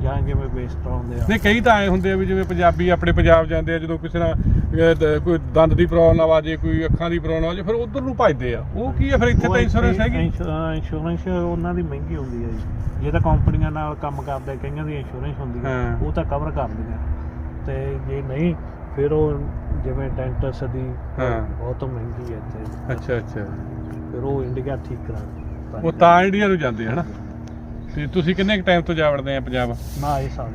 ਜਾਂ ਜਿਵੇਂ ਬੇਸ ਹੁੰਦੇ ਆ। ਨਹੀਂ ਕਈ ਤਾਂ ਐ ਹੁੰਦੇ ਆ ਵੀ ਜਿਵੇਂ ਪੰਜਾਬੀ ਆਪਣੇ ਪੰਜਾਬ ਜਾਂਦੇ ਆ ਜਦੋਂ ਕਿਸੇ ਨਾਲ ਅਹ, ਦ- ਕੋਈ ਦੰਦ ਦੀ ਪ੍ਰੋਬਲਮ ਆ ਜੇ ਕੋਈ ਅੱਖਾਂ ਦੀ ਪ੍ਰੋਬਲਮ ਆ ਜੇ ਫਿਰ ਉਧਰ ਨੂੰ ਭੱਜਦੇ ਆ। ਉਹ ਕੀ ਆ ਫਿਰ ਇੱਥੇ ਤਾਂ ਇੰਸ਼ੋਰੈਂਸ ਹੈਗੀ? ਇੰਸ਼ੋਰੈਂਸ ਉਹਨਾਂ ਦੀ ਮਹਿੰਗੀ ਹੁੰਦੀ ਹੈ ਜੀ। ਜੇ ਤਾਂ ਕੰਪਨੀਆਂ ਨਾਲ ਕੰਮ ਕਰਦੇ ਕਈਆਂ ਦੀ ਇੰਸ਼ੋਰੈਂਸ ਹੁੰਦੀ ਹੈ ਹਾਂ। ਉਹ ਤਾਂ ਕਵਰ ਕਰਦੀਆਂ ਤੇ ਜੇ ਨਹੀਂ ਫਿਰ ਉਹ ਜਿਵੇਂ ਡੈਂਟਸ ਦੀ ਹਾਂ। ਬਹੁਤ ਮਹਿੰਗੀ ਹੈ ਇੱਥੇ। ਅੱਛਾ ਅੱਛਾ। ਫਿਰ ਉਹ ਇੰਡੀਆ ਠੀਕ ਕਰਾਉਂਦੀ ਉਹ ਤਾਂ ਇੰਡੀਆ ਨੂੰ ਜਾਂਦੇ ਹਨਾ? ਤੇ ਤੁਸੀਂ ਕਿੰਨੇ ਟਾਈਮ ਤੋਂ ਜਾ ਵੜਦੇ ਆ ਪੰਜਾਬ? ਨਾ ਇਹ ਸਾਲ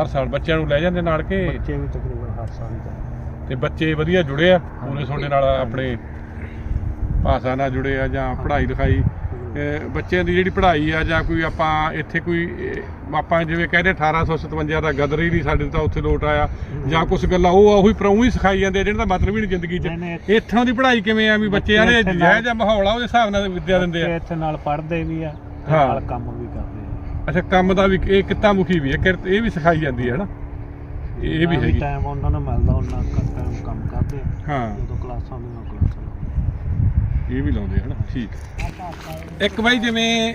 ਹਰ ਸਾਲ ਬੱਚਿਆਂ ਨੂੰ ਲੈ ਜਾਂਦੇ ਨਾਲ ਕਿ? ਬੱਚੇ ਵੀ ਤਕਰੀਬਨ ਹਰ ਸਾਲ ਹੀ ਜਾਂਦੇ। ਤੇ ਬੱਚੇ ਵਧੀਆ ਜੁੜੇ ਆ? ਪੂਰੇ ਤੁਹਾਡੇ ਨਾਲ ਆਪਣੇ ਭਾਸ਼ਾ ਨਾਲ ਜੁੜੇ ਆ ਜਾਂ ਪੜ੍ਹਾਈ ਲਿਖਾਈ ਬੱਚਿਆਂ ਦੀ ਜਿਹੜੀ ਪੜ੍ਹਾਈ ਆ ਜਾਂ ਕੋਈ ਆਪਾਂ ਇੱਥੇ ਕੋਈ ਆਪਾਂ ਜਿਵੇਂ ਕਹਿੰਦੇ 1857 ਦਾ ਗਦਰੀ ਨਹੀਂ ਸਾਡੇ ਤਾਂ ਉੱਥੇ ਲੋਟ ਆਇਆ। ਜਾਂ ਕੁਝ ਗੱਲਾਂ ਉਹ ਆ ਉਹੀ ਪਰੋਂ ਹੀ ਸਿਖਾਈ ਜਾਂਦੇ ਜਿਹਨਾਂ ਦਾ ਮਤਲਬ ਹੀ ਨਹੀਂ ਜ਼ਿੰਦਗੀ 'ਚ। ਇੱਥੋਂ ਦੀ ਪੜ੍ਹਾਈ ਕਿਵੇਂ ਆ ਵੀ ਬੱਚੇ ਆਲੇ ਇੱਥੇ ਨਾਲ- ਜਿਹੜਾ ਜਿਹਾ ਮਾਹੌਲ ਆ ਉਹਦੇ ਹਿਸਾਬ ਨਾਲ ਵਿਦਿਆ ਦਿੰਦੇ ਆ। ਇੱਥੇ ਨਾਲ ਪੜ੍ਹਦੇ ਵੀ ਆ ਹਾਂ। ਨਾਲ ਕੰਮ ਵੀ ਕਰਦੇ ਆ। ਅੱਛਾ ਕੰਮ ਦਾ ਵੀ ਇਹ ਕਿੱਤਾ ਮੁਖੀ ਵੀ ਹੈ ਕਿਰਤ ਇਹ ਵੀ ਸਿਖਾਈ ਜਾਂਦੀ ਹੈ ਹਨਾ? ਇਹ ਵੀ ਹੈਗੀ। ਟਾਈਮ ਉਹਨਾਂ ਨੂੰ ਮਿਲਦਾ ਉਹਨਾਂ ਕੰਮ ਕਰਦੇ ਹਾਂ। ਜਦੋਂ ਕਲਾਸਾਂ ਲਾਉਂਦੇ ਇਹ ਵੀ ਲਾਉਂਦੇ ਹਨ ਠੀਕ ਇੱਕ ਬਾਈ ਜਿਵੇਂ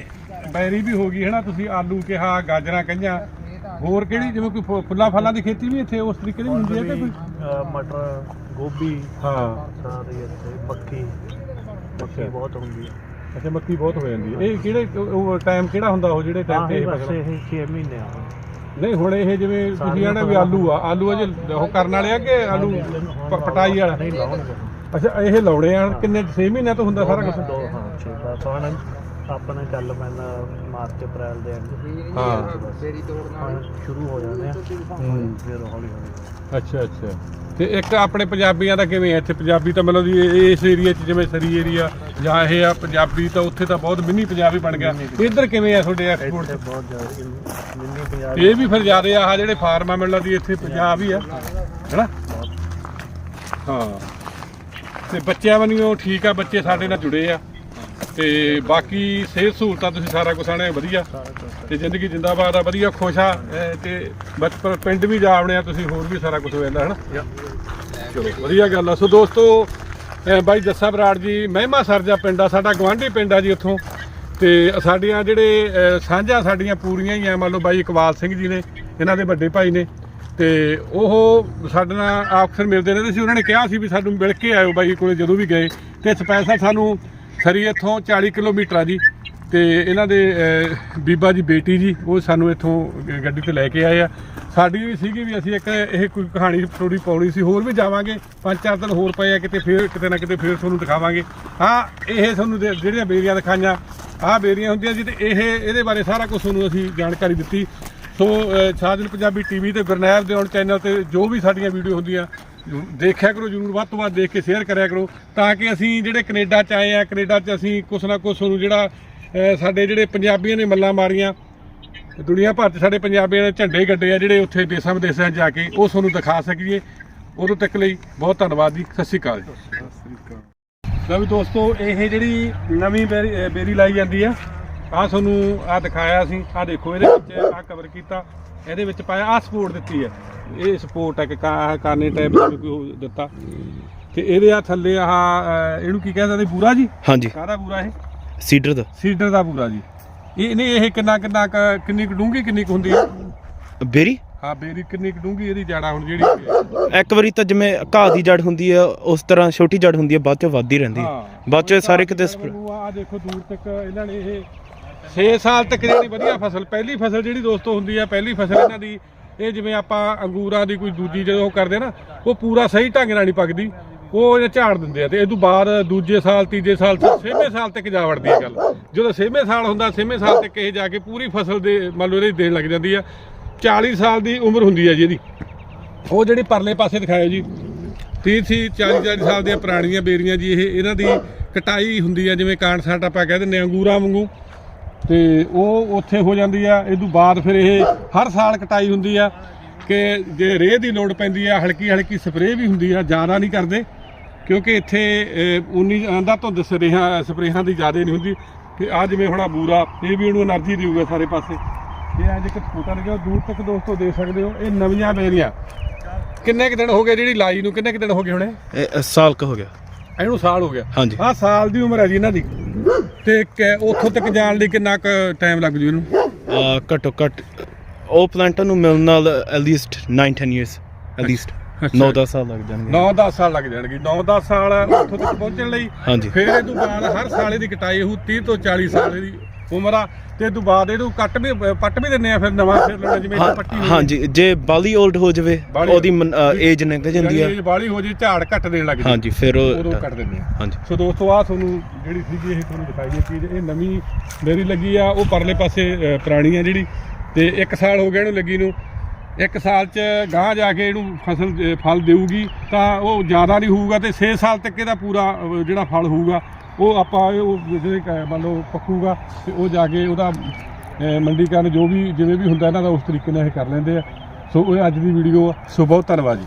ਬੈਰੀ ਵੀ ਹੋ ਗਈ ਹੈ ਨਾ ਤੁਸੀਂ ਆਲੂ ਕਿਹਾ ਗਾਜਰਾਂ ਕਈਆਂ ਹੋਰ ਕਿਹੜੀ ਜਿਵੇਂ ਕੋਈ ਫੁੱਲਾਂ ਫਲਾਂ ਦੀ ਖੇਤੀ ਵੀ ਇੱਥੇ ਉਸ ਤਰੀਕੇ ਦੀ ਹੁੰਦੀ ਹੈ ਕਿ ਕੋਈ? ਮਟਰ ਗੋਭੀ ਹਾਂ। ਸਾਰੇ ਇੱਥੇ ਮੱਕੀ। ਮੱਕੀ। ਬਹੁਤ ਹੁੰਦੀ ਹੈ। ਅੱਛਾ ਮੱਕੀ ਬਹੁਤ ਹੋ ਜਾਂਦੀ ਹੈ। ਇਹ ਕਿਹੜੇ ਉਹ ਟਾਈਮ ਕਿਹੜਾ ਹੁੰਦਾ ਉਹ ਜਿਹੜੇ ਟਾਈਮ ਤੇ ਇਹ ਬਸ ਇਹ 6 ਮਹੀਨੇ ਆ ਨਹੀਂ ਹੁਣ ਇਹ ਜਿਵੇਂ ਤੁਸੀਂ ਆਣਾ ਵੀ ਆਲੂ ਆ ਆਲੂ ਅਜੇ ਉਹ ਕਰਨ ਵਾਲੇ ਆ ਕਿ ਆਲੂ ਪਟਾਈ ਵਾਲਾ? ਨਹੀਂ ਲਾਉਣਗੇ। ਅੱਛਾ ਇਹ ਲਾਉਣੇ ਆ ਕਿੰਨੇ 6 ਮਹੀਨਿਆਂ ਤੋਂ ਹੁੰਦਾ ਸਾਰਾ ਕੁਝ ਦੋ ਹਾਂ ਛੇ ਦਾ ਸੋਹਣ ਆਪਣੇ ਚੱਲ ਪੈਂਦਾ ਮਾਰਚ ਅਪ੍ਰੈਲ ਦੇ end ਹਾਂ। ਹੁਣ ਸ਼ੁਰੂ ਹੋ ਜਾਂਦੇ ਆ। ਹੂੰ। ਫਿਰ ਹੌਲੀ ਹੌਲੀ। ਅੱਛਾ ਅੱਛਾ। ਤੇ ਇੱਕ ਆਪਣੇ ਪੰਜਾਬੀਆਂ ਦਾ ਕਿਵੇਂ ਹੈ? ਇੱਥੇ ਪੰਜਾਬੀ ਤਾਂ ਮਤਲਬ ਇਸ ਏਰੀਆ 'ਚ ਜਿਵੇਂ ਸਰੀ ਏਰੀਆ ਜਾਂ ਇਹ ਆ ਪੰਜਾਬੀ ਤਾਂ ਉੱਥੇ ਤਾਂ ਬਹੁਤ ਮਿੰਨੀ ਪੰਜਾਬੀ ਬਣ ਗਿਆ। ਇੱਧਰ ਕਿਵੇਂ ਆ ਤੁਹਾਡੇ ਐਕਸਪੋਰਟ ਬਹੁਤ ਜ਼ਿਆਦਾ ਮਿੰਨੀ ਪੰਜਾਬ ਇਹ ਵੀ ਫਿਰ ਜ਼ਿਆਦੇ ਆਹ ਜਿਹੜੇ ਫਾਰਮ ਆ ਮੈਨੂੰ ਲੱਗਦੀ ਇੱਥੇ ਪੰਜਾਬ ਹੀ ਆ। ਹੈਨਾ? ਹਾਂ। ਤੇ ਬੱਚਿਆਂ ਵੱਲੋਂ ਠੀਕ ਆ ਬੱਚੇ ਸਾਡੇ ਨਾਲ ਜੁੜੇ ਆ। ਤੇ ਬਾਕੀ ਸਿਹਤ ਸਹੂਲਤਾਂ ਤੁਸੀਂ ਸਾਰਾ ਕੁਝ ਆਣੇ ਵਧੀਆ। ਤੇ ਜ਼ਿੰਦਗੀ ਜਿੰਦਾਬਾਦ ਆ ਵਧੀਆ ਖੁਸ਼ ਆ। ਤੇ ਬਚਪਨ ਪਿੰਡ ਵੀ ਜਾ ਆਉਣੇ ਆ ਤੁਸੀਂ ਹੋਰ ਵੀ ਸਾਰਾ ਕੁਝ ਹੋ ਜਾਂਦਾ ਹਨਾ? ਚਲੋ ਵਧੀਆ ਗੱਲ ਆ। ਸੋ ਦੋਸਤੋ ਬਾਈ ਜੱਸਾ ਬਰਾੜ ਜੀ ਮਹਿਮਾ ਸਰਜਾ ਪਿੰਡ ਆ ਸਾਡਾ ਗਵਾਂਢੀ ਪਿੰਡ ਆ ਜੀ ਉੱਥੋਂ। ਤੇ ਸਾਡੀਆਂ ਜਿਹੜੇ ਸਾਂਝਾਂ ਸਾਡੀਆਂ ਪੂਰੀਆਂ ਹੀ ਆ। ਮੰਨ ਲਓ ਬਾਈ ਇਕਬਾਲ ਸਿੰਘ ਜੀ ਨੇ ਇਹਨਾਂ ਦੇ ਵੱਡੇ ਭਾਈ ਨੇ। ਤੇ ਉਹ ਸਾਡੇ ਨਾਲ ਅਕਸਰ ਮਿਲਦੇ ਰਹਿੰਦੇ ਸੀ। ਉਹਨਾਂ ਨੇ ਕਿਹਾ ਸੀ ਵੀ ਸਾਨੂੰ ਮਿਲ ਕੇ ਆਇਓ ਬਾਈ ਕੋਲੇ ਜਦੋਂ ਵੀ ਗਏ। ਤੇ ਸਪੈਸ਼ਲ ਸਾਨੂੰ ਸਰੀ ਇੱਥੋਂ 40 ਕਿਲੋਮੀਟਰ ਆ ਜੀ ਤੇ ਇਹਨਾਂ ਦੇ ਬੀਬਾ ਜੀ, ਬੇਟੀ ਜੀ, ਉਹ ਸਾਨੂੰ ਇੱਥੋਂ ਗੱਡੀ ਤੇ ਲੈ ਕੇ ਆਏ ਆ। ਸਾਡੀ ਵੀ ਸੀਗੀ ਵੀ ਅਸੀਂ ਇੱਕ ਇਹ ਕੋਈ ਕਹਾਣੀ ਸਟੋਰੀ ਪਾਉਣੀ ਸੀ, ਹੋਰ ਵੀ ਜਾਵਾਂਗੇ। ਪੰਜ ਚਾਰ ਦਿਨ ਹੋਰ ਪਏ ਆ, ਕਿਤੇ ਫੇਰ, ਕਿਤੇ ਨਾ ਕਿਤੇ ਫੇਰ ਤੁਹਾਨੂੰ ਦਿਖਾਵਾਂਗੇ। ਹਾਂ, ਇਹ ਤੁਹਾਨੂੰ ਜਿਹੜੀਆਂ ਬੇਰੀਆਂ ਦਿਖਾਈਆਂ, ਆਹ ਬੇਰੀਆਂ ਹੁੰਦੀਆਂ ਜੀ ਤੇ ਇਹ, ਇਹਦੇ ਬਾਰੇ ਸਾਰਾ ਕੁਝ ਤੁਹਾਨੂੰ ਅਸੀਂ ਜਾਣਕਾਰੀ ਦਿੱਤੀ। ਸੋ ਸਾਜਨ ਪੰਜਾਬੀ ਟੀਵੀ ਤੇ ਗੁਰਨੈਬ ਦੇ ਔਨ ਚੈਨਲ ਤੇ ਜੋ ਵੀ ਸਾਡੀਆਂ ਵੀਡੀਓ ਹੁੰਦੀਆਂ ਦੇਖਿਆ ਕਰੋ ਜਰੂਰ ਵੱਧ ਤੋਂ ਵੱਧ ਦੇਖ ਕੇ ਸ਼ੇਅਰ ਕਰਿਆ ਕਰੋ ਤਾਂ ਕਿ ਅਸੀਂ ਜਿਹੜੇ ਕੈਨੇਡਾ ਚ ਆਏ ਆ ਕੈਨੇਡਾ ਚ ਅਸੀਂ ਕੁਛ ਨਾ ਕੁਛ ਤੁਹਾਨੂੰ ਜਿਹੜਾ ਸਾਡੇ ਜਿਹੜੇ ਪੰਜਾਬੀਆਂ ਨੇ ਮੱਲਾਂ ਮਾਰੀਆਂ ਦੁਨੀਆ ਭਰ 'ਚ ਸਾਡੇ ਪੰਜਾਬੀਆਂ ਨੇ ਝੰਡੇ ਗੱਡੇ ਆ ਜਿਹੜੇ ਉੱਥੇ ਦੇਸਾਂ ਵਿਦੇਸਾਂ 'ਚ ਜਾ ਕੇ ਉਹ ਤੁਹਾਨੂੰ ਦਿਖਾ ਸਕੀਏ। ਉਦੋਂ ਤੱਕ ਲਈ ਬਹੁਤ ਧੰਨਵਾਦ ਜੀ। ਸਤਿ ਸ਼੍ਰੀ ਅਕਾਲ ਜੀ। ਲਓ ਵੀ ਦੋਸਤੋ ਇਹ ਜਿਹੜੀ ਨਵੀਂ ਬੇਰੀ ਲਾਈ ਜਾਂਦੀ ਆ ਆ ਤੁਹਾਨੂੰ ਆ ਦਿਖਾਇਆ ਸੀ ਆ ਦੇਖੋ ਇਹਦੇ ਵਿੱਚ ਆ ਕਵਰ ਕੀਤਾ ਇਹਦੇ ਵਿੱਚ ਪਾਇਆ ਆ ਸਪੋਰਟ ਦਿੱਤੀ ਆ ਇਹ ਸਪੋਰਟ ਹੈ ਕਿ ਕਾਨੇ ਟਾਈਪ ਦਾ ਕੋਈ ਦਿੱਤਾ। ਤੇ ਇਹਦੇ ਆ ਥੱਲੇ ਅਹ, ਇਹਨੂੰ ਕੀ ਕਹਿੰਦੇ ਨੇ ਬੂਰਾ ਜੀ? ਹਾਂਜੀ। ਕਾਹਦਾ ਬੂਰਾ ਇਹ? ਸੀਡਰ ਦਾ। ਸੀਡਰ ਦਾ ਬੂਰਾ ਜੀ। ਇਹ ਨਹੀਂ ਇਹ ਕਿੰਨਾ ਕਿੰਨਾ ਕਿੰਨੀ ਕੁ ਡੂੰਘੀ ਕਿੰਨੀ ਕੁ ਹੁੰਦੀ ਆ ਬੇਰੀ? ਹਾਂ ਬੇਰੀ ਕਿੰਨੀ ਕੁ ਡੂੰਘੀ ਇਹਦੀ ਜੜਾ ਹੁਣ ਜਿਹੜੀ ਇੱਕ ਵਾਰੀ ਤਾਂ ਜਿਵੇਂ ਘਾਹ ਦੀ ਜੜ ਹੁੰਦੀ ਹੈ ਉਸ ਤਰ੍ਹਾਂ ਛੋਟੀ ਜੜ ਹੁੰਦੀ ਹੈ ਬਾਅਦ ਚ ਵੱਧਦੀ ਰਹਿੰਦੀ ਹੈ। ਬਾਅਦ ਚ ਸਾਰੇ ਕਿਤੇ ਆ ਦੇਖੋ ਦੂਰ ਤੱਕ ਇਹਨਾਂ ਨੇ ਇਹ 6 ਸਾਲ ਤੱਕ ਜਿਹੜੀ ਵਧੀਆ ਫਸਲ, ਪਹਿਲੀ ਫਸਲ ਜਿਹੜੀ ਦੋਸਤੋ ਹੁੰਦੀ ਆ, ਪਹਿਲੀ ਫਸਲ ਇਹਨਾਂ ਦੀ, ਇਹ ਜਿਵੇਂ ਆਪਾਂ ਅੰਗੂਰਾਂ ਦੀ ਕੋਈ ਦੂਜੀ ਜਦੋਂ ਉਹ ਕਰਦੇ ਆ ਨਾ, ਉਹ ਪੂਰਾ ਸਹੀ ਢੰਗ ਨਾਲ ਨਹੀਂ ਪੱਕਦੀ, ਉਹ ਇਹ ਝਾੜ ਦਿੰਦੇ ਆ ਤੇ ਇਹ ਤੋਂ ਬਾਅਦ ਦੂਜੇ ਸਾਲ, ਤੀਜੇ ਸਾਲ ਛੇਵੇਂ ਸਾਲ ਤੱਕ ਜਾ ਵੜਦੀ ਹੈ ਗੱਲ। ਜਦੋਂ ਛੇਵੇਂ ਸਾਲ ਹੁੰਦਾ, ਛੇਵੇਂ ਸਾਲ ਤੱਕ ਇਹ ਜਾ ਕੇ ਪੂਰੀ ਫਸਲ ਦੇ, ਮੰਨ ਲਓ ਇਹਦੀ ਦੇਣ ਲੱਗ ਜਾਂਦੀ ਆ 40 ਸਾਲ ਦੀ ਉਮਰ ਹੁੰਦੀ ਹੈ ਜੀ ਇਹਦੀ। ਉਹ ਜਿਹੜੀ ਪਰਲੇ ਪਾਸੇ ਦਿਖਾਇਓ ਜੀ 30 ਸੀ 40 40 ਸਾਲ ਦੀਆਂ ਪੁਰਾਣੀਆਂ ਬੇਰੀਆਂ ਜੀ, ਇਹ ਇਹਨਾਂ ਦੀ ਕਟਾਈ ਹੁੰਦੀ ਆ, ਜਿਵੇਂ ਕਾਂਟਸਾਟ ਆਪਾਂ ਕਹਿ ਦਿੰਦੇ ਆ, ਅੰਗੂਰਾਂ ਵਾਂਗੂ। ਤੇ ਉਹ ਉੱਥੇ ਹੋ ਜਾਂਦੀ ਆ ਇਹ ਤੋਂ ਬਾਅਦ ਫਿਰ ਇਹ ਹਰ ਸਾਲ ਕਟਾਈ ਹੁੰਦੀ ਆ ਕਿ ਜੇ ਰੇਹ ਦੀ ਲੋੜ ਪੈਂਦੀ ਆ ਹਲਕੀ ਹਲਕੀ ਸਪਰੇਅ ਵੀ ਹੁੰਦੀ ਆ ਜ਼ਿਆਦਾ ਨਹੀਂ ਕਰਦੇ ਕਿਉਂਕਿ ਇੱਥੇ ਉਨੀ ਆਂਦਾ ਧੁੰਦ ਸਰੇਹਾਂ ਸਪਰੇਹਾਂ ਦੀ ਜ਼ਿਆਦਾ ਨਹੀਂ ਹੁੰਦੀ ਕਿ ਆ ਜਿਵੇਂ ਹੁਣ ਆ ਬੂਰਾ ਇਹ ਵੀ ਉਹਨੂੰ એનર્ਜੀ ਦੇਊਗਾ ਸਾਰੇ ਪਾਸੇ। ਇਹ ਅੱਜ ਇੱਕ ਫੋਟਾ ਲੱਗਿਆ ਦੂਰ ਤੱਕ ਦੋਸਤੋ ਦੇਖ ਸਕਦੇ ਹੋ ਇਹ ਨਵੀਆਂ ਬੇਰੀਆਂ। ਕਿੰਨੇ ਕਿ ਦਿਨ ਹੋ ਗਏ ਜਿਹੜੀ ਲਾਈ ਨੂੰ ਕਿੰਨੇ ਕਿ ਦਿਨ ਹੋ ਗਏ ਹੁਣੇ? ਇਹ ਸਾਲ ਕ ਹੋ ਗਿਆ। ਇਹਨੂੰ ਸਾਲ ਹੋ ਗਿਆ। ਹਾਂਜੀ। ਆ ਸਾਲ ਦੀ ਉਮਰ ਹੈ ਜੀ ਇਹਨਾਂ ਦੀ। ਤੇ ਕ- ਉੱਥੋਂ ਤੱਕ ਜਾਣ ਲਈ ਕਿੰਨਾ ਕੁ ਟਾਈਮ ਲੱਗ ਜੂ ਇਹਨੂੰ? ਅਹ ਘੱਟੋ ਘੱਟ ਉਹ ਪਲਾਂਟਾਂ ਨੂੰ ਮਿਲਣ ਨਾਲ at least 9 10 years at least ਅੱਛਾ। 9 10 ਸਾਲ ਲੱਗ ਜਾਣਗੇ। 9-10 ਸਾਲ ਲੱਗ ਜਾਣਗੇ। 9-10 ਸਾਲ ਉੱਥੋਂ ਤੱਕ ਪਹੁੰਚਣ ਲਈ ਹਾਂਜੀ। ਫਿਰ ਇਹ ਬਾਅਦ ਹਰ ਸਾਲ ਇਹਦੀ ਕਟਾਈ ਹੋਊ 30 ਤੋਂ 40 ਸਾਲ ਦੀ ਉਮਰ ਆ ਤੇ ਤੋਂ ਬਾਅਦ ਇਹਨੂੰ ਕੱਟ ਵੀ ਪੱਟ ਵੀ ਦਿੰਨੇ ਆ ਫਿਰ ਨਵਾਂ ਫਿਰ ਲੈਣਾ ਜਿਵੇਂ ਇਹ ਪੱਟੀ ਹੋਈ। ਹਾਂਜੀ ਜੇ ਬਾਲੀ 올ਡ ਹੋ ਜਾਵੇ ਬਾਹਲੀ ਉਹਦੀ ਏਜ ਨਿਕਲ ਜਾਂਦੀ ਹੈ ਬਾਲੀ ਹੋ ਜੀ ਝਾੜ ਘੱਟ ਦੇਣ ਲੱਗ ਹਾਂਜੀ ਫਿਰ ਉਦੋਂ ਉਹ ਕੱਟ ਦਿੰਦੇ ਆ। ਹਾਂਜੀ। ਸੋ ਦੋਸਤੋ ਆ ਤੁਹਾਨੂੰ ਜਿਹੜੀ ਸੀਗੀ ਇਹ ਤੁਹਾਨੂੰ ਦਿਖਾਈ ਹੈ ਚੀਜ਼ ਇਹ ਨਵੀਂ ਮੇਰੀ ਲੱਗੀ ਆ ਉਹ ਪਰਲੇ ਪਾਸੇ ਅ, ਪੁਰਾਣੀ ਆ ਜਿਹੜੀ ਤੇ 1 ਸਾਲ ਹੋ ਗਿਆ ਇਹਨੂੰ ਲੱਗੀ ਨੂੰ। ਇੱਕ ਸਾਲ ਚ ਗਾਂ ਜਾ ਕੇ ਇਹਨੂੰ ਫਸਲ ਅ, ਫਲ ਦੇਊਗੀ ਤਾਂ ਉਹ ਜ਼ਿਆਦਾ ਨਹੀਂ ਹੋਊਗਾ ਤੇ 6 ਸਾਲ ਤੱਕ ਇਹਦਾ ਪੂਰਾ ਅ, ਜਿਹੜਾ ਫਲ ਹੋਊਗਾ ਉਹ ਆਪਾਂ ਉਹ ਜਿਹੜੇ ਕ- ਮੰਨ ਲਓ ਪੱਕੂਗਾ ਤੇ ਉਹ ਜਾ ਕੇ ਉਹਦਾ ਅ, ਮੰਡੀਕਰਨ ਜੋ ਵੀ ਜਿਵੇਂ ਵੀ ਹੁੰਦਾ ਇਹਨਾਂ ਦਾ ਉਸ ਤਰੀਕੇ ਨਾਲ ਇਹ ਕਰ ਲੈਂਦੇ ਆ। ਸੋ ਇਹ ਅੱਜ ਦੀ ਵੀਡੀਓ ਆ। ਸੋ ਬਹੁਤ ਧੰਨਵਾਦ ਜੀ।